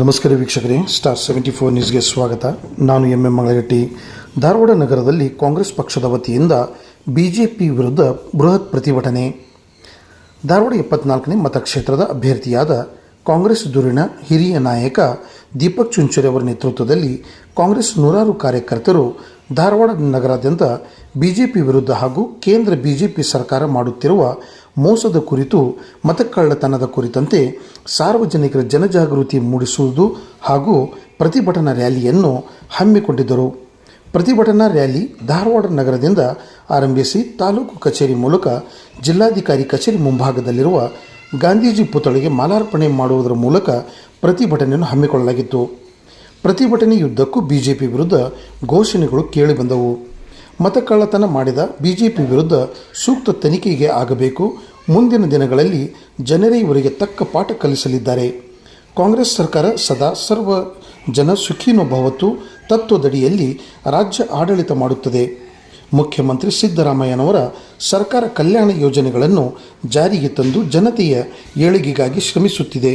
ನಮಸ್ಕಾರ ವೀಕ್ಷಕರೇ star seventy four ನ್ಯೂಸ್ಗೆ ಸ್ವಾಗತ. ನಾನು ಎಂ ಎಂ ಮಂಗಳಗಟ್ಟಿ ಧಾರವಾಡ ನಗರದಲ್ಲಿ ಕಾಂಗ್ರೆಸ್ ಪಕ್ಷದ ವತಿಯಿಂದ ಬಿಜೆಪಿ ವಿರುದ್ಧ ಬೃಹತ್ ಪ್ರತಿಭಟನೆ. ಧಾರವಾಡ ಎಪ್ಪತ್ನಾಲ್ಕನೇ ಮತಕ್ಷೇತ್ರದ ಅಭ್ಯರ್ಥಿಯಾದ ಕಾಂಗ್ರೆಸ್ ದೂರಿನ ಹಿರಿಯ ನಾಯಕ ದೀಪಕ್ ಚುಂಚೂರಿ ಅವರ ನೇತೃತ್ವದಲ್ಲಿ ಕಾಂಗ್ರೆಸ್ ನೂರಾರು ಕಾರ್ಯಕರ್ತರು ಧಾರವಾಡ ನಗರಾದ್ಯಂತ ಬಿಜೆಪಿ ವಿರುದ್ಧ ಹಾಗೂ ಕೇಂದ್ರ ಬಿಜೆಪಿ ಸರ್ಕಾರ ಮಾಡುತ್ತಿರುವ ಮೋಸದ ಕುರಿತು, ಮತಕಳ್ಳತನದ ಕುರಿತಂತೆ ಸಾರ್ವಜನಿಕರ ಜನಜಾಗೃತಿ ಮೂಡಿಸುವುದು ಹಾಗೂ ಪ್ರತಿಭಟನಾ ರ್ಯಾಲಿಯನ್ನು ಹಮ್ಮಿಕೊಂಡಿದ್ದರು. ಪ್ರತಿಭಟನಾ ರ್ಯಾಲಿ ಧಾರವಾಡ ನಗರದಿಂದ ಆರಂಭಿಸಿ ತಾಲೂಕು ಕಚೇರಿ ಮೂಲಕ ಜಿಲ್ಲಾಧಿಕಾರಿ ಕಚೇರಿ ಮುಂಭಾಗದಲ್ಲಿರುವ ಗಾಂಧೀಜಿ ಪುತ್ಥಳಿಗೆ ಮಾಲಾರ್ಪಣೆ ಮಾಡುವುದರ ಮೂಲಕ ಪ್ರತಿಭಟನೆಯನ್ನು ಹಮ್ಮಿಕೊಳ್ಳಲಾಗಿತ್ತು. ಪ್ರತಿಭಟನೆಯುದ್ದಕ್ಕೂ ಬಿಜೆಪಿ ವಿರುದ್ಧ ಘೋಷಣೆಗಳು ಕೇಳಿಬಂದವು. ಮತಕಳ್ಳತನ ಮಾಡಿದ ಬಿಜೆಪಿ ವಿರುದ್ಧ ಸೂಕ್ತ ತನಿಖೆಗೆ ಆಗಬೇಕು ಮುಂದಿನ ದಿನಗಳಲ್ಲಿ ಜನರೇ ಇವರಿಗೆ ತಕ್ಕ ಪಾಠ ಕಲಿಸಲಿದ್ದಾರೆ. ಕಾಂಗ್ರೆಸ್ ಸರ್ಕಾರ ಸದಾ ಸರ್ವ ಜನ ಸುಖೀನೋ ಭವತ್ತು ತತ್ವದಡಿಯಲ್ಲಿ ರಾಜ್ಯ ಆಡಳಿತ ಮಾಡುತ್ತದೆ. ಮುಖ್ಯಮಂತ್ರಿ ಸಿದ್ದರಾಮಯ್ಯನವರ ಸರ್ಕಾರ ಕಲ್ಯಾಣ ಯೋಜನೆಗಳನ್ನು ಜಾರಿಗೆ ತಂದು ಜನತೆಯ ಏಳಿಗೆಗಾಗಿ ಶ್ರಮಿಸುತ್ತಿದೆ.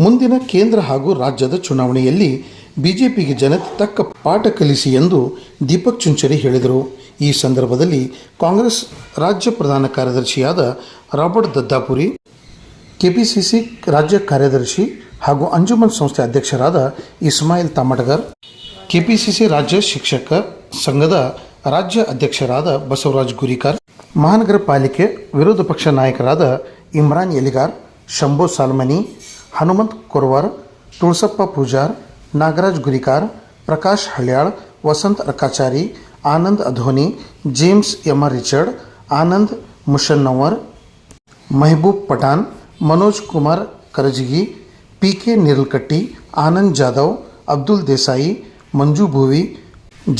ಮುಂದಿನ ಕೇಂದ್ರ ಹಾಗೂ ರಾಜ್ಯದ ಚುನಾವಣೆಯಲ್ಲಿ ಬಿಜೆಪಿಗೆ ಜನತೆ ತಕ್ಕ ಪಾಠ ಕಲಿಸಿ ಎಂದು ದೀಪಕ್ ಚುಂಚರಿ ಹೇಳಿದರು. ಈ ಸಂದರ್ಭದಲ್ಲಿ ಕಾಂಗ್ರೆಸ್ ರಾಜ್ಯ ಪ್ರಧಾನ ಕಾರ್ಯದರ್ಶಿಯಾದ ರಾಬರ್ಟ್ ದದ್ದಾಪುರಿ, ಕೆಪಿಸಿಸಿ ರಾಜ್ಯ ಕಾರ್ಯದರ್ಶಿ ಹಾಗೂ ಅಂಜುಮನ್ ಸಂಸ್ಥೆ ಅಧ್ಯಕ್ಷರಾದ ಇಸ್ಮಾಯಿಲ್ ತಮಟಗರ್ ಕೆಪಿಸಿಸಿ ರಾಜ್ಯ ಶಿಕ್ಷಕ ಸಂಘದ ರಾಜ್ಯ ಅಧ್ಯಕ್ಷರಾದ ಬಸವರಾಜ್ ಗುರಿಕಾರ್, ಮಹಾನಗರ ಪಾಲಿಕೆ ವಿರೋಧ ಪಕ್ಷ ನಾಯಕರಾದ Imran Eligar, Shambho Salmani, Hanumant Korwar, Tulasappa Pujar, Nagaraj Gurikar, Prakash Halyal, Vasant Rakachari Anand Adoni, James M Richard, Anand Mushannavar Mehboob Pathan Manoj Kumar Karajagi P K Neralkatti Anand Jadhav Abdul Desai Manju Bhovi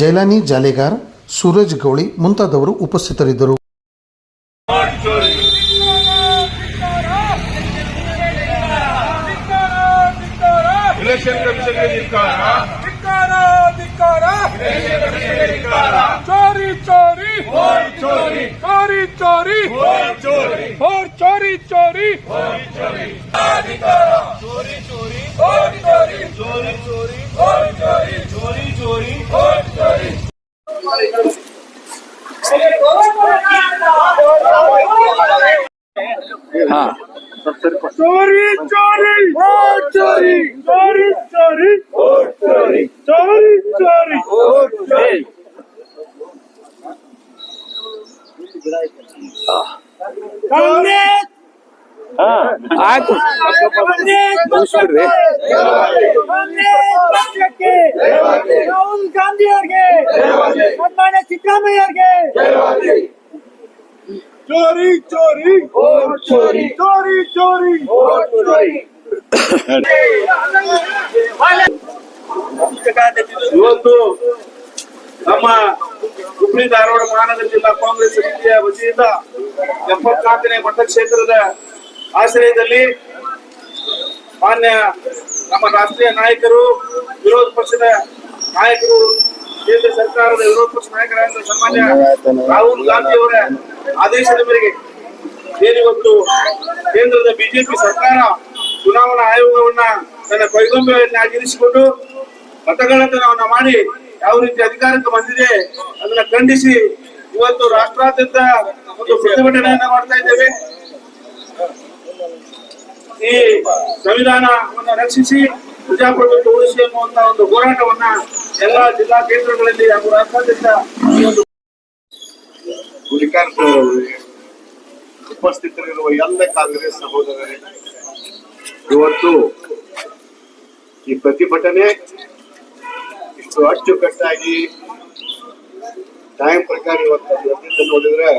Jailani Jalegar Suraj Gouli ಮುಂತಾದವರು ಉಪಸ್ಥಿತರಿದ್ದರು. ಚೋರಿ ಚೋರಿ. ಚೋರಿ. ಚೋರಿ हाँ। चोरी। चोरी चोरी चोरी। चोरी चोरी। चोरी चोरी चोरी चोरी चोरी चोरी चोरी हाँ चोरी चोरी। चोरी चोरी। ಮುಗಿಸ್ಬಿಡ್ರಿ ರಾಹುಲ್ ಗಾಂಧಿ ಅವ್ರಿಗೆ ಸನ್ಮಾನ್ಯ ಸಿದ್ದರಾಮಯ್ಯ ಅವ್ರಿಗೆ ಚೋರಿ ಚೋರಿ. ಚೋರಿ. ಚೋರಿ ಚೋರಿ. ಚೋರಿ. ಇವತ್ತು ನಮ್ಮ ಹುಬ್ಬಳ್ಳಿ ಧಾರವಾಡ ಮಹಾನಗರ ಜಿಲ್ಲಾ ಕಾಂಗ್ರೆಸ್ ಸಮಿತಿಯ ವತಿಯಿಂದ ಎಪ್ಪತ್ನಾಲ್ಕನೇ ಮತಕ್ಷೇತ್ರದ ಆಶ್ರಯದಲ್ಲಿ ಮಾನ್ಯ ನಮ್ಮ ರಾಷ್ಟ್ರೀಯ ನಾಯಕರು, ವಿರೋಧ ಪಕ್ಷದ ನಾಯಕರು, ಕೇಂದ್ರ ಸರ್ಕಾರದ ವಿರೋಧ ಪಕ್ಷ ನಾಯಕರಾದ ಸನ್ಮಾನ್ಯ ರಾಹುಲ್ ಗಾಂಧಿ ಅವರ ಆದೇಶದ ಮೇರೆಗೆ ಏನಿವತ್ತು ಕೇಂದ್ರದ ಬಿಜೆಪಿ ಸರ್ಕಾರ ಚುನಾವಣಾ ಆಯೋಗವನ್ನ ತನ್ನ ಕೈಗೊಂಬೆಯನ್ನಾಗಿರಿಸಿಕೊಂಡು ಮತಗಳ್ಳತನವನ್ನ ಮಾಡಿ ಯಾವ ರೀತಿ ಅಧಿಕಾರಕ್ಕೆ ಬಂದಿದೆ ಅದನ್ನ ಖಂಡಿಸಿ ಇವತ್ತು ರಾಷ್ಟ್ರಾದ್ಯಂತ ಒಂದು ಪ್ರತಿಭಟನೆಯನ್ನ ಮಾಡ್ತಾ ಇದ್ದೇವೆ. ಈ ಸಂವಿಧಾನವನ್ನು ರಕ್ಷಿಸಿ ಪ್ರಜಾಪ್ರಭುತ್ವ ಉಳಿಸಿ ಅನ್ನುವಂತ ಒಂದು ಹೋರಾಟವನ್ನ ಎಲ್ಲಾ ಜಿಲ್ಲಾ ಕೇಂದ್ರಗಳಲ್ಲಿ ಹಾಗೂ ರಾಜ್ಯಾದ್ಯಂತ ಈ ಒಂದು ಉಪಸ್ಥಿತರಿರುವ ಎಲ್ಲ ಕಾಂಗ್ರೆಸ್ ಸಹೋದರರೇ, ಇವತ್ತು ಈ ಪ್ರತಿಭಟನೆ ಇಷ್ಟು ಅಚ್ಚುಕಟ್ಟಾಗಿ ಟೈಮ್ ಪ್ರಕಾರ ಇವತ್ತು ನೋಡಿದ್ರೆ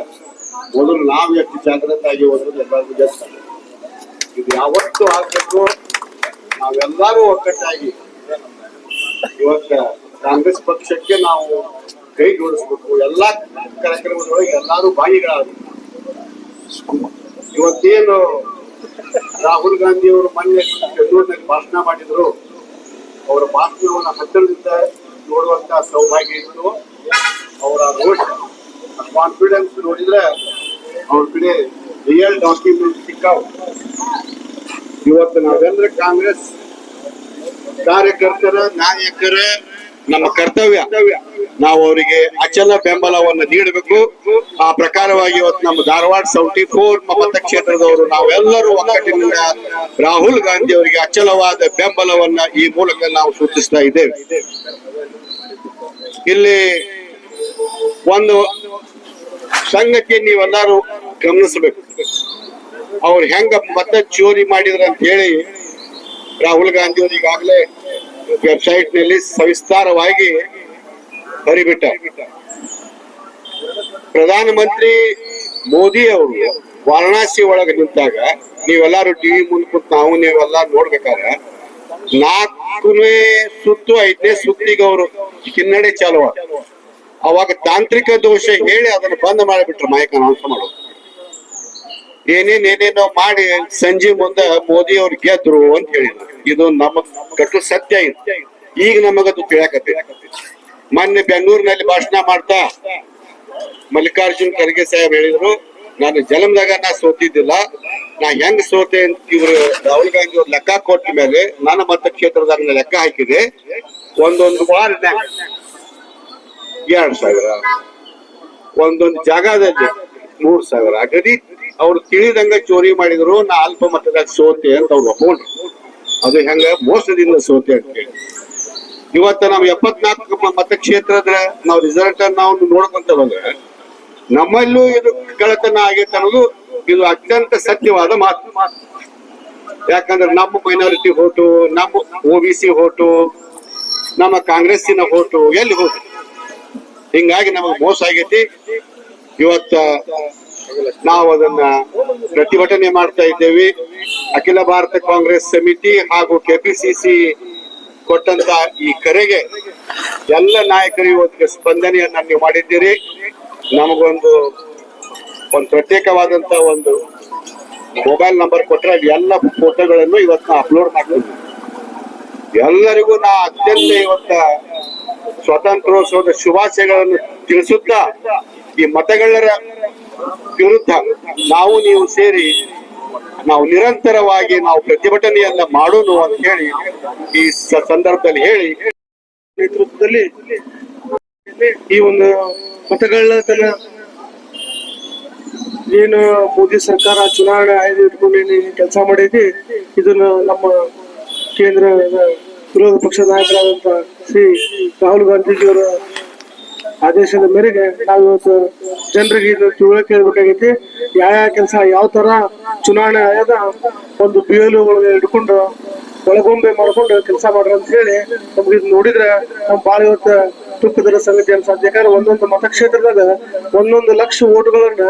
ಮೊದಲು ನಾವು ಎಷ್ಟು ಜಾಗೃತ ಆಗಿ ಹೋದ್ರೆ ಎಲ್ಲರಿಗೂ ಗೊತ್ತ ಇದು ಯಾವತ್ತು ಆಗ್ಬೇಕು. ನಾವೆಲ್ಲರೂ ಒಗ್ಗಟ್ಟಾಗಿ ಇವತ್ತ ಕಾಂಗ್ರೆಸ್ ಪಕ್ಷಕ್ಕೆ ನಾವು ಕೈ ಜೋಡಿಸ್ಬೇಕು. ಎಲ್ಲಾ ಕಾರ್ಯಕ್ರಮದೊಳಗೆ ಎಲ್ಲರೂ ಭಾಗಿಗಳಾಗಬೇಕು. ಇವತ್ತೇನು ರಾಹುಲ್ ಗಾಂಧಿ ಅವರು ಮೊನ್ನೆ ಬೆಂಗಳೂರಿನಲ್ಲಿ ಭಾಷಣ ಮಾಡಿದ್ರು. ಅವರ ಭಾಷಣವನ್ನು ಹತ್ತಿರದಿಂದ ನೋಡುವಂತ ಸೌಭಾಗ್ಯ ಇತ್ತು. ಅವರ ಕಾನ್ಫಿಡೆನ್ಸ್ ನೋಡಿದ್ರೆ ಅವ್ರ ಕಡೆ ರಿಯಲ್ ಡಾಕ್ಯುಮೆಂಟ್ ಸಿಕ್ಕಾವ್ ಇವತ್ತು ನಾವೆಲ್ಲರೂ ಕಾಂಗ್ರೆಸ್ ಕಾರ್ಯಕರ್ತರ ನಾಯಕರ ನಮ್ಮ ಕರ್ತವ್ಯ. ನಾವು ಅವರಿಗೆ ಅಚಲ ಬೆಂಬಲವನ್ನು ನೀಡಬೇಕು. ಆ ಪ್ರಕಾರವಾಗಿ ಇವತ್ತು ನಮ್ಮ ಧಾರವಾಡ ಸೌಟಿ ಫೋರ್ ಮತಕ್ಷೇತ್ರದವರು ನಾವೆಲ್ಲರೂ ಒಗ್ಗಟ್ಟಿನಿಂದ ರಾಹುಲ್ ಗಾಂಧಿ ಅವರಿಗೆ ಅಚಲವಾದ ಬೆಂಬಲವನ್ನ ಈ ಮೂಲಕ ನಾವು ಸೂಚಿಸ್ತಾ ಇದ್ದೇವೆ. ಇಲ್ಲಿ ಒಂದು ಸಂಘಕ್ಕೆ ನೀವೆಲ್ಲರೂ ಗಮನಿಸಬೇಕು. ಅವ್ರು ಹೆಂಗ ಮತ್ತೆ ಚೋರಿ ಮಾಡಿದ್ರ ಅಂತ ಹೇಳಿ ರಾಹುಲ್ ಗಾಂಧಿ ಅವರು ಈಗಾಗಲೇ ವೆಬ್ಸೈಟ್ನಲ್ಲಿ ಸವಿಸ್ತಾರವಾಗಿ ಬರಿಬಿಟ್ಟ. ಪ್ರಧಾನ ಮಂತ್ರಿ ಮೋದಿ ಅವರು ವಾರಣಾಸಿ ಒಳಗೆ ನಿಂತಾಗ ನೀವೆಲ್ಲಾರು ಟಿವಿ ಮೂಲಕ ನಾವು ನೀವೆಲ್ಲ ನೋಡ್ಬೇಕಾದ್ರೆ ನಾಲ್ಕನೇ ಸುತ್ತು ಐದನೇ ಸುತ್ತಿಗೆ ಅವರು ಹಿನ್ನಡೆ ಚಾಲುವ. ಅವಾಗ ತಾಂತ್ರಿಕ ದೋಷ ಹೇಳಿ ಅದನ್ನ ಬಂದ್ ಮಾಡಿಬಿಟ್ರು ಮೈಕ್ ಅನೌನ್ಸ್ ಮಾಡೋದು. ಏನೇನ್ ಏನೇನೋ ಮಾಡಿ ಸಂಜೆ ಮುಂದೆ ಮೋದಿ ಅವ್ರು ಗೆದ್ರು ಅಂತ ಹೇಳಿದ್ರು. ಇದು ನಮ್ಮ ಕಟ್ಟು ಸತ್ಯ ಇದೆ. ಈಗ ನಮಗದು ತಿಳಿಯಾಕತ್ತೆ ಮೊನ್ನೆ ಬೆಂಗಳೂರಿನಲ್ಲಿ ಭಾಷಣ ಮಾಡ್ತಾ ಮಲ್ಲಿಕಾರ್ಜುನ್ ಖರ್ಗೆ ಸಾಹೇಬ್ ಹೇಳಿದ್ರು, ನಾನು ಜನ್ಮದಾಗ ನಾ ಸೋತಿದ್ದಿಲ್ಲ, ನಾ ಹೆಂಗ್ ಸೋತೆ ಅಂತ ಇವ್ರು ರಾಹುಲ್ ಗಾಂಧಿ ಅವ್ರು ಲೆಕ್ಕ ಕೊಟ್ಟ ಮೇಲೆ ನನ್ನ ಮತಕ್ಷೇತ್ರದಾಗ ನಾ ಲೆಕ್ಕ ಹಾಕಿದೆ. ಒಂದೊಂದು ವಾರ ಎರಡ್ ಸಾವಿರ, ಒಂದೊಂದು ಜಾಗದಲ್ಲಿ ಮೂರ್ ಸಾವಿರ. ಅಗದಿ ಅವ್ರು ತಿಳಿದಂಗ ಚೋರಿ ಮಾಡಿದ್ರು, ನಾ ಅಲ್ಪ ಮಟ್ಟದಾಗ ಸೋತೆ ಅಂತ ಅವ್ರು ಒಪ್ಕೊಂಡ್ರು. ಅದು ಹೆಂಗ? ಮೋಸದಿಂದ ಸೋತೆ ಅಂತ ಹೇಳಿ. ಇವತ್ತ ನಾವು ಎಪ್ಪತ್ನಾಲ್ಕು ಮತಕ್ಷೇತ್ರದ ನಾವು ರಿಸಲ್ಟ್ ನಾವು ನೋಡ್ಕೊಂತ ಬಂದ್ರೆ ನಮ್ಮಲ್ಲೂ ಇದು ಕಳತನ ಆಗೈತೆ ಅನ್ನೋದು ಇದು ಅತ್ಯಂತ ಸತ್ಯವಾದ ಮಾತು. ಯಾಕಂದ್ರೆ ನಮ್ಮ ಮೈನಾರಿಟಿ ಹೋಟು ನಮ್ಮ ಒ ಬಿ ಸಿ ಹೋಟು ನಮ್ಮ ಕಾಂಗ್ರೆಸ್ಸಿನ ಹೋಟು ಎಲ್ಲಿ ಹೋಟು ಹಿಂಗಾಗಿ ನಮಗೆ ಮೋಸ ಆಗೈತಿ. ಇವತ್ತ ನಾವು ಅದನ್ನ ಪ್ರತಿಭಟನೆ ಮಾಡ್ತಾ ಇದ್ದೇವೆ. ಅಖಿಲ ಭಾರತ ಕಾಂಗ್ರೆಸ್ ಸಮಿತಿ ಹಾಗೂ ಕೆಪಿಸಿಸಿ ಕೊಟ್ಟಂತ ಈ ಕರೆಗೆ ಎಲ್ಲ ನಾಯಕರು ಇವತ್ತಿಗೆ ಸ್ಪಂದನೆಯನ್ನ ನೀವು ಮಾಡಿದ್ದೀರಿ. ನಮಗೊಂದು ಒಂದು ಪ್ರತ್ಯೇಕವಾದಂತ ಒಂದು ಮೊಬೈಲ್ ನಂಬರ್ ಕೊಟ್ಟರೆ ಎಲ್ಲ ಫೋಟೋಗಳನ್ನು ಇವತ್ತು ನಾ ಅಪ್ಲೋಡ್ ಮಾಡ್ತೀನಿ. ಎಲ್ಲರಿಗೂ ನಾ ಅತ್ಯಂತ ಇವತ್ತ ಸ್ವಾತಂತ್ರ್ಯೋತ್ಸವದ ಶುಭಾಶಯಗಳನ್ನು ತಿಳಿಸುತ್ತಾ ಈ ಮತಗಳ್ಳರ ವಿರುದ್ಧ ನಾವು ನೀವು ಸೇರಿ ನಾವು ನಿರಂತರವಾಗಿ ನಾವು ಪ್ರತಿಭಟನೆಯನ್ನ ಮಾಡೋಣ ಅಂತ ಹೇಳಿ ಈ ಸಂದರ್ಭದಲ್ಲಿ ಹೇಳಿ ನೇತೃತ್ವದಲ್ಲಿ ಈ ಒಂದು ಮತಗಳ ಏನು ಮೋದಿ ಸರ್ಕಾರ ಚುನಾವಣೆ ಆಯ್ದು ಇಟ್ಕೊಂಡು ಕೆಲಸ ಮಾಡೈತಿ ಇದನ್ನ ನಮ್ಮ ಕೇಂದ್ರ ವಿರೋಧ ಪಕ್ಷದ ನಾಯಕರಾದಂತ ಶ್ರೀ ರಾಹುಲ್ ಗಾಂಧೀಜಿಯವರ ಆದೇಶದ ಮೇರೆಗೆ ನಾವು ಇವತ್ತು ಜನರಿಗೆ ಇದು ತಿಳುವಳಿಕೆ ಹೇಳ್ಬೇಕಾಗೈತಿ. ಯಾವ ಯಾವ ಕೆಲಸ, ಯಾವ ತರ ಚುನಾವಣೆ ಆಯೋಗ ಒಂದು ಬಿ ಎಲ್ ಹಿಡ್ಕೊಂಡು ಒಳಗೊಂಬೆ ಮಾಡ್ಕೊಂಡು ಕೆಲಸ ಮಾಡ್ರಿ ಅಂತ ಹೇಳಿ ನಮ್ಗೆ ಇದು ನೋಡಿದ್ರೆ ನಮ್ ಬಾಳ ಇವತ್ತು ತುಕ್ಕದರ ಸಂಗತಿ ಅನ್ಸುತ್ತೆ ಯಾಕಂದ್ರೆ ಒಂದೊಂದು ಮತಕ್ಷೇತ್ರದಾಗ ಒಂದೊಂದು ಲಕ್ಷ ಓಟ್ಗಳನ್ನ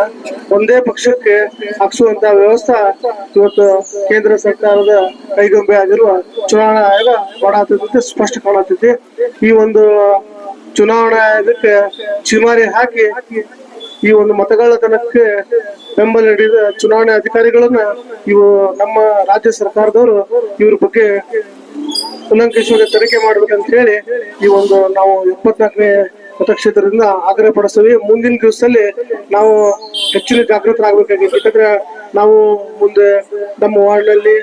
ಒಂದೇ ಪಕ್ಷಕ್ಕೆ ಹಾಕ್ಸುವಂತ ವ್ಯವಸ್ಥೆ ಇವತ್ತು ಕೇಂದ್ರ ಸರ್ಕಾರದ ಕೈಗೊಂಬೆ ಆಗಿರುವ ಚುನಾವಣಾ ಆಯೋಗ ಮಾಡಾತೈತಿ ಸ್ಪಷ್ಟ ಕಾಣತೈತಿ. ಈ ಒಂದು ಚುನಾವಣಾ ಆಯೋಗಕ್ಕೆ ಚಿಮಾರಿ ಹಾಕಿ ಈ ಒಂದು ಮತಗಳತನಕ್ಕೆ ಬೆಂಬಲ ನೀಡಿದ ಚುನಾವಣೆ ಅಧಿಕಾರಿಗಳನ್ನ ಇವು ನಮ್ಮ ರಾಜ್ಯ ಸರ್ಕಾರದವರು ಇವ್ರ ಬಗ್ಗೆ ಉಲ್ಲಂಘಿಸುವ ತನಿಖೆ ಮಾಡ್ಬೇಕಂತ ಹೇಳಿ ಈ ಒಂದು ನಾವು ಎಪ್ಪತ್ನಾಲ್ಕನೇ ಮತಕ್ಷೇತ್ರದಿಂದ ಆಗ್ರಹ ಪಡಿಸ್ತೀವಿ. ಮುಂದಿನ ದಿವಸದಲ್ಲಿ ನಾವು ಹೆಚ್ಚಿನ ಜಾಗೃತರಾಗಬೇಕಾಗಿದೆ ಯಾಕಂದ್ರೆ ನಾವು ಮುಂದೆ ನಮ್ಮ ವಾರ್ಡ್ನಲ್ಲಿ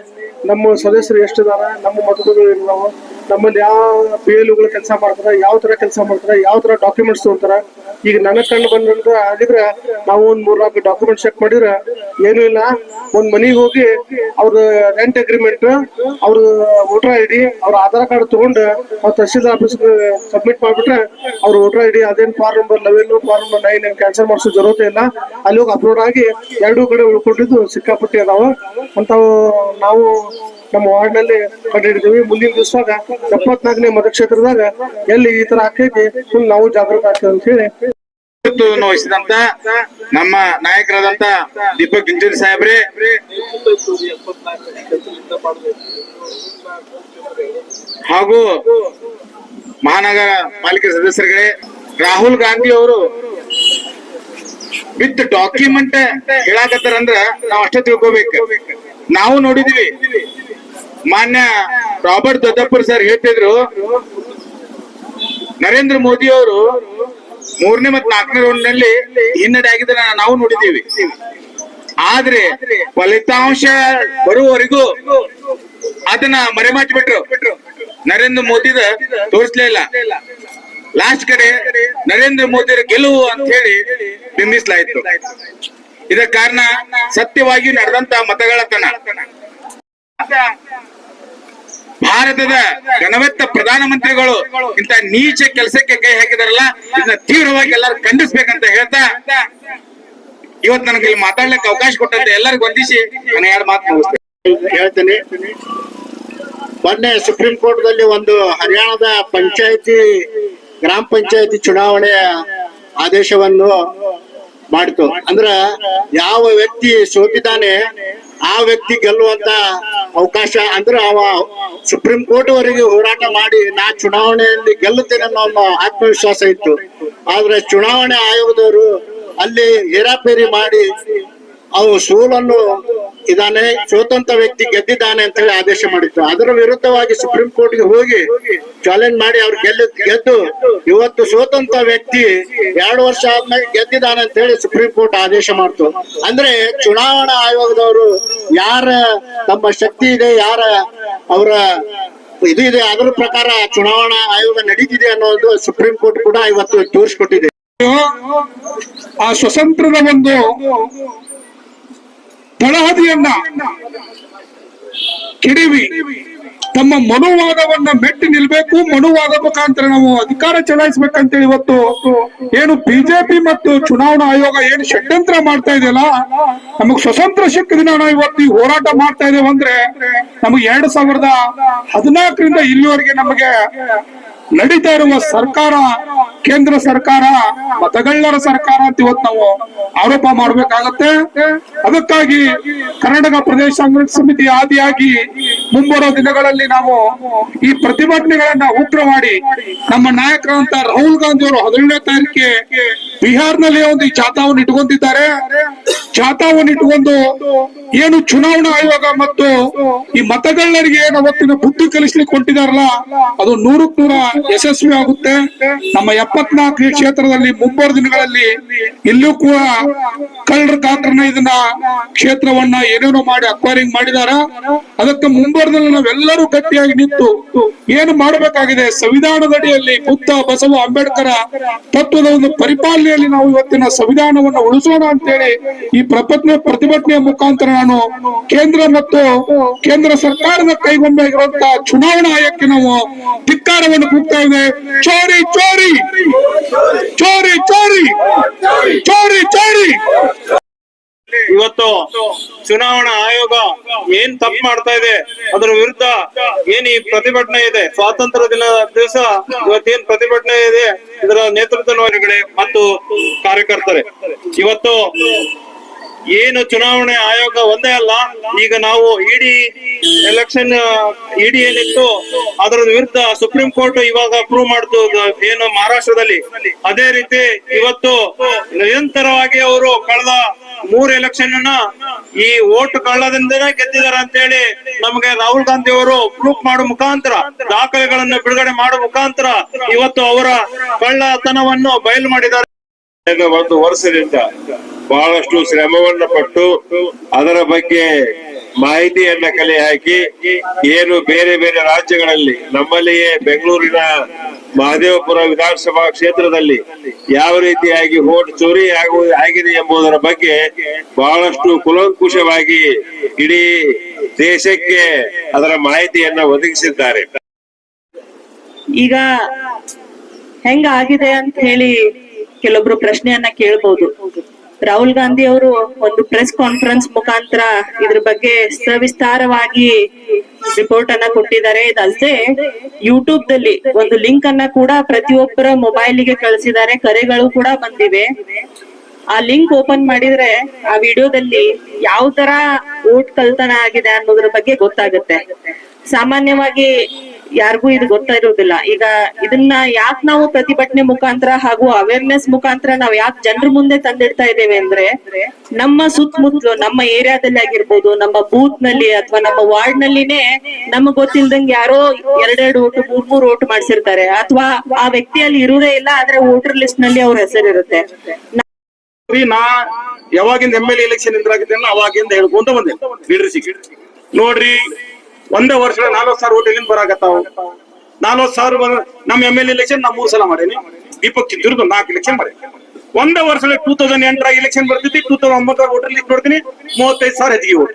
ನಮ್ಮ ಸದಸ್ಯರು ಎಷ್ಟಿದ್ದಾರೆ ನಮ್ಮ ಮತಗಳು ಇರ್ತಾವೆ ನಮ್ಮಲ್ಲಿ ಯಾವ ಪಿ ಎಲ್ಗಳು ಕೆಲಸ ಮಾಡ್ತಾರೆ, ಯಾವ ತರ ಕೆಲಸ ಮಾಡ್ತಾರೆ, ಯಾವ ತರ ಡಾಕ್ಯುಮೆಂಟ್ಸ್ ತಗೊಂತಾರೆ. ಈಗ ನನ್ನ ಕಂಡು ಬಂದ್ರೆ ಆಗಿದ್ರೆ ನಾವು ಒಂದು ಮೂರ್ ನಾಲ್ಕು ಡಾಕ್ಯುಮೆಂಟ್ ಚೆಕ್ ಮಾಡಿದ್ರೆ ಏನೂ ಇಲ್ಲ. ಒಂದ್ ಮನೆಗೆ ಹೋಗಿ ಅವ್ರ ರೆಂಟ್ ಅಗ್ರಿಮೆಂಟ್ ಅವ್ರ ವೋಟರ್ ಐ ಡಿ ಅವ್ರ ಆಧಾರ್ ಕಾರ್ಡ್ ತಗೊಂಡು ಅವ್ರ ತಹಶೀಲ್ ಆಫೀಸ್ ಸಬ್ಮಿಟ್ ಮಾಡ್ಬಿಟ್ರೆ ಅವ್ರ ವೋಟರ್ ಐ ಡಿ ಅದೇನು form number eleven form number nine ಏನ್ ಕ್ಯಾನ್ಸಲ್ ಮಾಡಿಸೋ ಜರತೆ ಇಲ್ಲ. ಅಲ್ಲಿ ಹೋಗಿ ಅಪ್ಲೋಡ್ ಆಗಿ ಎರಡೂ ಕಡೆ ಉಳ್ಕೊಂಡಿದ್ದು ಸಿಕ್ಕಾಪಟ್ಟಿ ಅದಾವ. ಅಂತ ನಾವು ನಮ್ಮ ವಾರ್ಡ್ನಲ್ಲಿ ಕಂಡುಹಿಡಿದೀವಿ. ಮುಂದಿನ ದಿವಸದಾಗ ಎಪ್ಪತ್ನಾಲ್ಕನೇ ಮತಕ್ಷೇತ್ರದಾಗ ಎಲ್ಲಿ ಈ ತರ ಫುಲ್ ನಾವು ಜಾಗೃತ ಆಗ್ತೇವೆ ಅಂತ ಹೇಳಿ. ವಹಿಸಿದಂತ ನಮ್ಮ ನಾಯಕರಾದಂತ ದೀಪಕ್ ಗಿಂಜೂರಿ ಸಾಹೇಬ್ರೆ, ಹಾಗೂ ಮಹಾನಗರ ಪಾಲಿಕೆ ಸದಸ್ಯರುಗಳೇ, ರಾಹುಲ್ ಗಾಂಧಿ ಅವರು ವಿತ್ ಡಾಕ್ಯುಮೆಂಟ್ ಹೇಳಾಕತ್ತಾರಂದ್ರ ನಾವ್ ಅಷ್ಟೇ ತಿಳ್ಕೊಬೇಕು. ನಾವು ನೋಡಿದೀವಿ. ಮಾನ್ಯ ರಾಬರ್ಟ್ ದೊಡ್ಡಪ್ಪರ್ ಸರ್ ಹೇಳ್ತಿದ್ರು, ನರೇಂದ್ರ ಮೋದಿ ಅವರು ಮೂರನೇ ಮತ್ತು ನಾಲ್ಕನೇ ರೌಂಡ್ನಲ್ಲಿ ಹಿನ್ನಡೆ ಆಗಿದ್ದನ್ನ ನಾವು ನೋಡಿದ್ದೀವಿ ಆದ್ರೆ ಫಲಿತಾಂಶ ಬರುವವರೆಗೂ ಅದನ್ನ ಮರೆಮಾಚಿ ಬಿಟ್ರು. ನರೇಂದ್ರ ಮೋದಿದ ತೋರಿಸ್ಲೇ ಇಲ್ಲ. ಲಾಸ್ಟ್ ಕಡೆ ನರೇಂದ್ರ ಮೋದಿ ಗೆಲುವು ಅಂತ ಹೇಳಿ ಬಿಂಬಿಸಲಾಯಿತು. ಇದಕ್ಕೆ ಕಾರಣ ಸತ್ಯವಾಗಿ ನಡೆದಂತ ಮತಗಳತನ. ಭಾರತದ ಘನವೆತ್ತ ಪ್ರಧಾನಮಂತ್ರಿಗಳು ಇಂತ ನೀಚ ಕೆಲಸಕ್ಕೆ ಕೈ ಹಾಕಿದಾರಲ್ಲ, ಇದನ್ನ ತೀವ್ರವಾಗಿ ಎಲ್ಲರೂ ಖಂಡಿಸ್ಬೇಕಂತ ಹೇಳ್ತಾ ಇವತ್ತು ನನಗೆ ಇಲ್ಲಿ ಮಾತಾಡ್ಲಿಕ್ಕೆ ಅವಕಾಶ ಕೊಟ್ಟಂತೆ ಎಲ್ಲರಿಗೂ ವಂದಿಸಿ, ನಾನು ಎರಡು ಮಾತು ಹೇಳ್ತೀನಿ. ಮೊನ್ನೆ ಸುಪ್ರೀಂ ಕೋರ್ಟ್ ದಲ್ಲಿ ಒಂದು ಹರಿಯಾಣದ ಪಂಚಾಯತಿ, ಗ್ರಾಮ ಪಂಚಾಯತಿ ಚುನಾವಣೆಯ ಆದೇಶವನ್ನು ಮಾಡಿತು. ಅಂದ್ರ ಯಾವ ವ್ಯಕ್ತಿ ಸೋತಿದ್ದಾನೆ, ಆ ವ್ಯಕ್ತಿ ಗೆಲ್ಲುವಂತ ಅವಕಾಶ, ಅಂದ್ರೆ ಅವ ಸುಪ್ರೀಂ ಕೋರ್ಟ್ ವರೆಗೆ ಹೋರಾಟ ಮಾಡಿ, ನಾ ಚುನಾವಣೆಯಲ್ಲಿ ಗೆಲ್ಲುತ್ತೇನೆ ಅನ್ನೋ ಆತ್ಮವಿಶ್ವಾಸ ಇತ್ತು. ಆದ್ರೆ ಚುನಾವಣೆ ಆಯೋಗದವರು ಅಲ್ಲಿ ಹೇರಾಪೇರಿ ಮಾಡಿ ಅವು ಸೋಲನ್ನು ಇದಾನೆ, ಸ್ವತಂತ್ರ ವ್ಯಕ್ತಿ ಗೆದ್ದಿದ್ದಾನೆ ಅಂತ ಹೇಳಿ ಆದೇಶ ಮಾಡಿತ್ತು ಅದರ ವಿರುದ್ಧವಾಗಿ ಸುಪ್ರೀಂ ಕೋರ್ಟ್ಗೆ ಹೋಗಿ ಚಾಲೆಂಜ್ ಮಾಡಿ ಅವ್ರು ಗೆಲ್ಲ, ಗೆದ್ದು ಇವತ್ತು ಸ್ವತಂತ್ರ ವ್ಯಕ್ತಿ ಎರಡು ವರ್ಷ ಆದ್ಮೇಲೆ ಗೆದ್ದಿದ್ದಾನೆ ಅಂತ ಹೇಳಿ ಸುಪ್ರೀಂ ಕೋರ್ಟ್ ಆದೇಶ ಮಾಡ್ತು. ಅಂದ್ರೆ ಚುನಾವಣಾ ಆಯೋಗದವರು ಯಾರ ತಮ್ಮ ಶಕ್ತಿ ಇದೆ, ಯಾರ ಅವರ ಇದು ಇದೆ, ಅದರ ಪ್ರಕಾರ ಚುನಾವಣಾ ಆಯೋಗ ನಡೀತಿದೆ ಅನ್ನೋದು ಸುಪ್ರೀಂ ಕೋರ್ಟ್ ಕೂಡ ಇವತ್ತು ತೋರಿಸ್ಕೊಟ್ಟಿದೆ. ಆ ಸ್ವತಂತ್ರದ ಒಂದು ತಳಹದಿಯನ್ನ ಕಿಡಿವಿ. ತಮ್ಮ ಮನುವಾದವನ್ನ ಮೆಟ್ಟಿ ನಿಲ್ಬೇಕು, ಮನುವಾದ ಮುಖಾಂತರ ನಾವು ಅಧಿಕಾರ ಚಲಾಯಿಸ್ಬೇಕಂತೇಳಿ ಇವತ್ತು ಏನು ಬಿಜೆಪಿ ಮತ್ತು ಚುನಾವಣಾ ಆಯೋಗ ಏನು ಷಡ್ಯಂತ್ರ ಮಾಡ್ತಾ ಇದೆಯಲ್ಲ, ನಮಗ್ ಸ್ವತಂತ್ರ ಸಿಕ್ಕಿದ ನಾವು ಇವತ್ತು ಈ ಹೋರಾಟ ಮಾಡ್ತಾ ಇದೇವಂದ್ರೆ ನಮಗೆ ಎರಡ್ ಸಾವಿರದ ಹದಿನಾಲ್ಕರಿಂದ ಇಲ್ಲಿವರೆಗೆ ನಮಗೆ ನಡೀತಾ ಇರುವ ಸರ್ಕಾರ, ಕೇಂದ್ರ ಸರ್ಕಾರ, ಮತಗಳ್ಳರ ಸರ್ಕಾರ ಅಂತ ಇವತ್ತು ನಾವು ಆರೋಪ ಮಾಡಬೇಕಾಗತ್ತೆ. ಅದಕ್ಕಾಗಿ ಕರ್ನಾಟಕ ಪ್ರದೇಶ ಕಾಂಗ್ರೆಸ್ ಸಮಿತಿ ಆದಿಯಾಗಿ ಮುಂಬರುವ ದಿನಗಳಲ್ಲಿ ನಾವು ಈ ಪ್ರತಿಭಟನೆಗಳನ್ನ ಉಗ್ರ ಮಾಡಿ ನಮ್ಮ ನಾಯಕರಂತ ರಾಹುಲ್ ಗಾಂಧಿ ಅವರು ಹದಿನೇಳನೇ ತಾರೀಕಿಗೆ ಬಿಹಾರ್ನಲ್ಲಿ ಒಂದು ಈ ಜಾಥಾವನ್ನು ಇಟ್ಕೊಂಡಿದ್ದಾರೆ. ಜಾಥಾವನ್ನು ಇಟ್ಕೊಂಡು ಏನು ಚುನಾವಣಾ ಆಯೋಗ ಮತ್ತು ಈ ಮತಗಳ್ಳರಿಗೆ ಏನು ಅವತ್ತಿನ ಬುದ್ಧಿ ಕಲಿಸ್ಲಿಕ್ಕೆ ಹೊಂಟಿದಾರಲ್ಲ, ಅದು ನೂರಕ್ ನೂರ ಯಶಸ್ವಿ ಆಗುತ್ತೆ ನಮ್ಮ ಎಪ್ಪತ್ನಾಲ್ಕು ಕ್ಷೇತ್ರದಲ್ಲಿ ಮುಂಬರುವ ದಿನಗಳಲ್ಲಿ ಇಲ್ಲೂ ಕೂಡ ಕಳ್ಳರ ಕಾತ್ರನ ಇದನ್ನ ಕ್ಷೇತ್ರವನ್ನ ಏನೇನೋ ಮಾಡಿ ಅಕ್ವೈರಿಂಗ್ ಮಾಡಿದಾರ? ಅದಕ್ಕೆ ಮುಂಬರದಲ್ಲಿ ನಾವೆಲ್ಲರೂ ಗಟ್ಟಿಯಾಗಿ ನಿಂತು ಏನು ಮಾಡಬೇಕಾಗಿದೆ? ಸಂವಿಧಾನದಡಿಯಲ್ಲಿ ಪುತ್ತ ಬಸವ, ಅಂಬೇಡ್ಕರ ತತ್ವದ ಒಂದು ಪರಿಪಾಲನೆಯಲ್ಲಿ ನಾವು ಇವತ್ತಿನ ಸಂವಿಧಾನವನ್ನು ಉಳಿಸೋಣ ಅಂತೇಳಿ ಈ ಪ್ರಪತ್ನ ಪ್ರತಿಭಟನೆಯ ಮುಖಾಂತರ ನಾನು ಕೇಂದ್ರ ಮತ್ತು ಕೇಂದ್ರ ಸರ್ಕಾರದ ಕೈಗೊಂಬೆ ಚುನಾವಣಾ ಆಯೋಗಕ್ಕೆ ನಾವು ಧಿಕ್ಕಾರವನ್ನು ಇದೆ ಚೋರಿ ಚೋರಿ ಚೋರಿ ಚೋರಿ ಚೋರಿ ಚೋರಿ ಇವತ್ತು ಚುನಾವಣಾ ಆಯೋಗ ಏನ್ ತಪ್ಪು ಮಾಡ್ತಾ ಇದೆ? ಅದರ ವಿರುದ್ಧ ಏನ್ ಈ ಪ್ರತಿಭಟನೆ ಇದೆ? ಸ್ವಾತಂತ್ರ್ಯ ದಿನ ದಿವಸ ಇವತ್ತೇನ್ ಪ್ರತಿಭಟನೆ ಇದೆ? ಇದರ ನೇತೃತ್ವ ಮತ್ತು ಕಾರ್ಯಕರ್ತರೆ. ಇವತ್ತು ಏನು ಚುನಾವಣೆ ಆಯೋಗ ಒಂದೇ ಅಲ್ಲ, ಈಗ ನಾವು ಇಡಿ ಎಲೆಕ್ಷನ್ ಇಡಿ ಏನಿತ್ತು ಅದರ ವಿರುದ್ಧ ಸುಪ್ರೀಂ ಕೋರ್ಟ್ ಇವಾಗ ಅಪ್ರೂವ್ ಮಾಡ್ತು ಏನು ಮಹಾರಾಷ್ಟ್ರದಲ್ಲಿ ಅದೇ ರೀತಿ ಇವತ್ತು ನಿರಂತರವಾಗಿ ಅವರು ಕಳೆದ ಮೂರ್ ಎಲೆಕ್ಷನ್ ಅನ್ನ ಈ ಓಟ್ ಕಳ್ಳದಿಂದನೇ ಗೆದ್ದಿದ್ದಾರೆ ಅಂತ ಹೇಳಿ ನಮಗೆ ರಾಹುಲ್ ಗಾಂಧಿ ಅವರು ಪ್ರೂಫ್ ಮಾಡೋ ಮುಖಾಂತರ, ದಾಖಲೆಗಳನ್ನು ಬಿಡುಗಡೆ ಮಾಡೋ ಮುಖಾಂತರ ಇವತ್ತು ಅವರ ಕಳ್ಳತನವನ್ನು ಬಯಲು ಮಾಡಿದ್ದಾರೆ. ಒಂದು ವರ್ಷದಿಂದ ಬಹಳಷ್ಟು ಶ್ರಮವನ್ನ ಪಟ್ಟು ಅದರ ಬಗ್ಗೆ ಮಾಹಿತಿಯನ್ನ ಕಲೆ ಹಾಕಿ ಏನು ಬೇರೆ ಬೇರೆ ರಾಜ್ಯಗಳಲ್ಲಿ, ನಮ್ಮಲ್ಲಿಯೇ ಬೆಂಗಳೂರಿನ ಮಹದೇವಪುರ ವಿಧಾನಸಭಾ ಕ್ಷೇತ್ರದಲ್ಲಿ ಯಾವ ರೀತಿಯಾಗಿ ಓಟ್ ಚೋರಿ ಆಗು, ಆಗಿದೆ ಎಂಬುದರ ಬಗ್ಗೆ ಬಹಳಷ್ಟು ಕುಲಂಕುಷವಾಗಿ ಇಡೀ ದೇಶಕ್ಕೆ ಅದರ ಮಾಹಿತಿಯನ್ನ ಒದಗಿಸಿದ್ದಾರೆ. ಈಗ ಹೆಂಗಾಗಿದೆ ಅಂತ ಹೇಳಿ ಕೆಲವೊಬ್ರು ಪ್ರಶ್ನೆಯನ್ನ ಕೇಳ್ಬಹುದು ರಾಹುಲ್ ಗಾಂಧಿ ಅವರು ಒಂದು ಪ್ರೆಸ್ ಕಾನ್ಫರೆನ್ಸ್ ಮುಖಾಂತರ ಇದ್ರ ಬಗ್ಗೆ ಸವಿಸ್ತಾರವಾಗಿ ರಿಪೋರ್ಟ್ ಅನ್ನ ಕೊಟ್ಟಿದ್ದಾರೆ. ಇದಲ್ಲದೆ ಯೂಟ್ಯೂಬ್ ದಲ್ಲಿ ಒಂದು ಲಿಂಕ್ ಅನ್ನ ಕೂಡ ಪ್ರತಿಯೊಬ್ಬರ ಮೊಬೈಲಿಗೆ ಕಳಿಸಿದ್ದಾರೆ. ಕರೆಗಳು ಕೂಡ ಬಂದಿವೆ. ಆ ಲಿಂಕ್ ಓಪನ್ ಮಾಡಿದ್ರೆ ಆ ವಿಡಿಯೋದಲ್ಲಿ ಯಾವ ತರ ಓಟ್ ಕಲ್ತನ ಆಗಿದೆ ಅನ್ನೋದ್ರ ಬಗ್ಗೆ ಗೊತ್ತಾಗುತ್ತೆ. ಸಾಮಾನ್ಯವಾಗಿ ಯಾರಿಗೂ ಇದು ಗೊತ್ತಿರೋದಿಲ್ಲ. ಈಗ ಇದನ್ನ ಯಾಕೆ ನಾವು ಪ್ರತಿಭಟನೆ ಮುಖಾಂತರ ಹಾಗೂ ಅವೇರ್ನೆಸ್ ಮುಖಾಂತರ ನಾವು ಯಾಕೆ ಜನರ ಮುಂದೆ ತಂದಿಡ್ತಾ ಇದ್ದೇವೆ ಅಂದ್ರೆ, ನಮ್ಮ ಸುತ್ತಮುತ್ತಲು ನಮ್ಮ ಏರಿಯಾದಲ್ಲಿ ಆಗಿರ್ಬೋದು, ನಮ್ಮ ಬೂತ್ನಲ್ಲಿ ಅಥವಾ ನಮ್ಮ ವಾರ್ಡ್ ನಲ್ಲಿನೇ ನಮಗ್ ಗೊತ್ತಿಲ್ದಂಗೆ ಯಾರೋ ಎರಡೆರಡು ಓಟು ಮೂರ್ ಮೂರ್ ಓಟ್ ಮಾಡಿಸಿರ್ತಾರೆ. ಅಥವಾ ಆ ವ್ಯಕ್ತಿಯಲ್ಲಿ ಇರೋದೇ ಇಲ್ಲ, ಆದ್ರೆ ವೋಟರ್ ಲಿಸ್ಟ್ನಲ್ಲಿ ಅವ್ರ ಹೆಸರಿರುತ್ತೆ. ನಾ ಯಾವಾಗಿಂದ ಎಂ ಎಲ್ ಎಲೆಕ್ಷನ್ ನಿಂತಾಗಿದ್ದೇನೆ ಅವಾಗಿಂದ ಹೇಳ್ಕೊಂತ ಬಂದೆ. ಲೀಡರ್ಶಿಪ್ ನೋಡ್ರಿ, ಒಂದೇ ವರ್ಷ ನಾಲ್ಕು ಸಾವಿರ ಓಟ್ ಎಲ್ಲಿಂದ ಬರಾಕತ್ತಾವ? ನಾಲ್ವತ್ತು ಸಾವಿರ ನಮ್ಮ ಎಂ ಎಲ್ ಎಲೆಕ್ಷನ್ ನಾ ಮೂರ್ ಸಲ ಮಾಡೇನಿ. ದೀಪಕ್ ಚಿತ್ತೂರ್ದು ನಾಲ್ಕು ಎಲೆಕ್ಷನ್ ಮಾಡಿ ಒಂದೇ ವರ್ಷದಲ್ಲಿ ಟೂ ತೌಸಂಡ್ ಎಂಟರಾಗ ಎಲೆಕ್ಷನ್ ಬರ್ತೈತಿ ಟೂ ತೌಸಂಡ್ ಒಂಬತ್ತರ ವೋಟರ್ ಲಿಸ್ಟ್ ನೋಡ್ತೀನಿ, ಮೂವತ್ತೈದು ಸಾವಿರ ಹೆಚ್ಚಿಗೆ ಓಟ್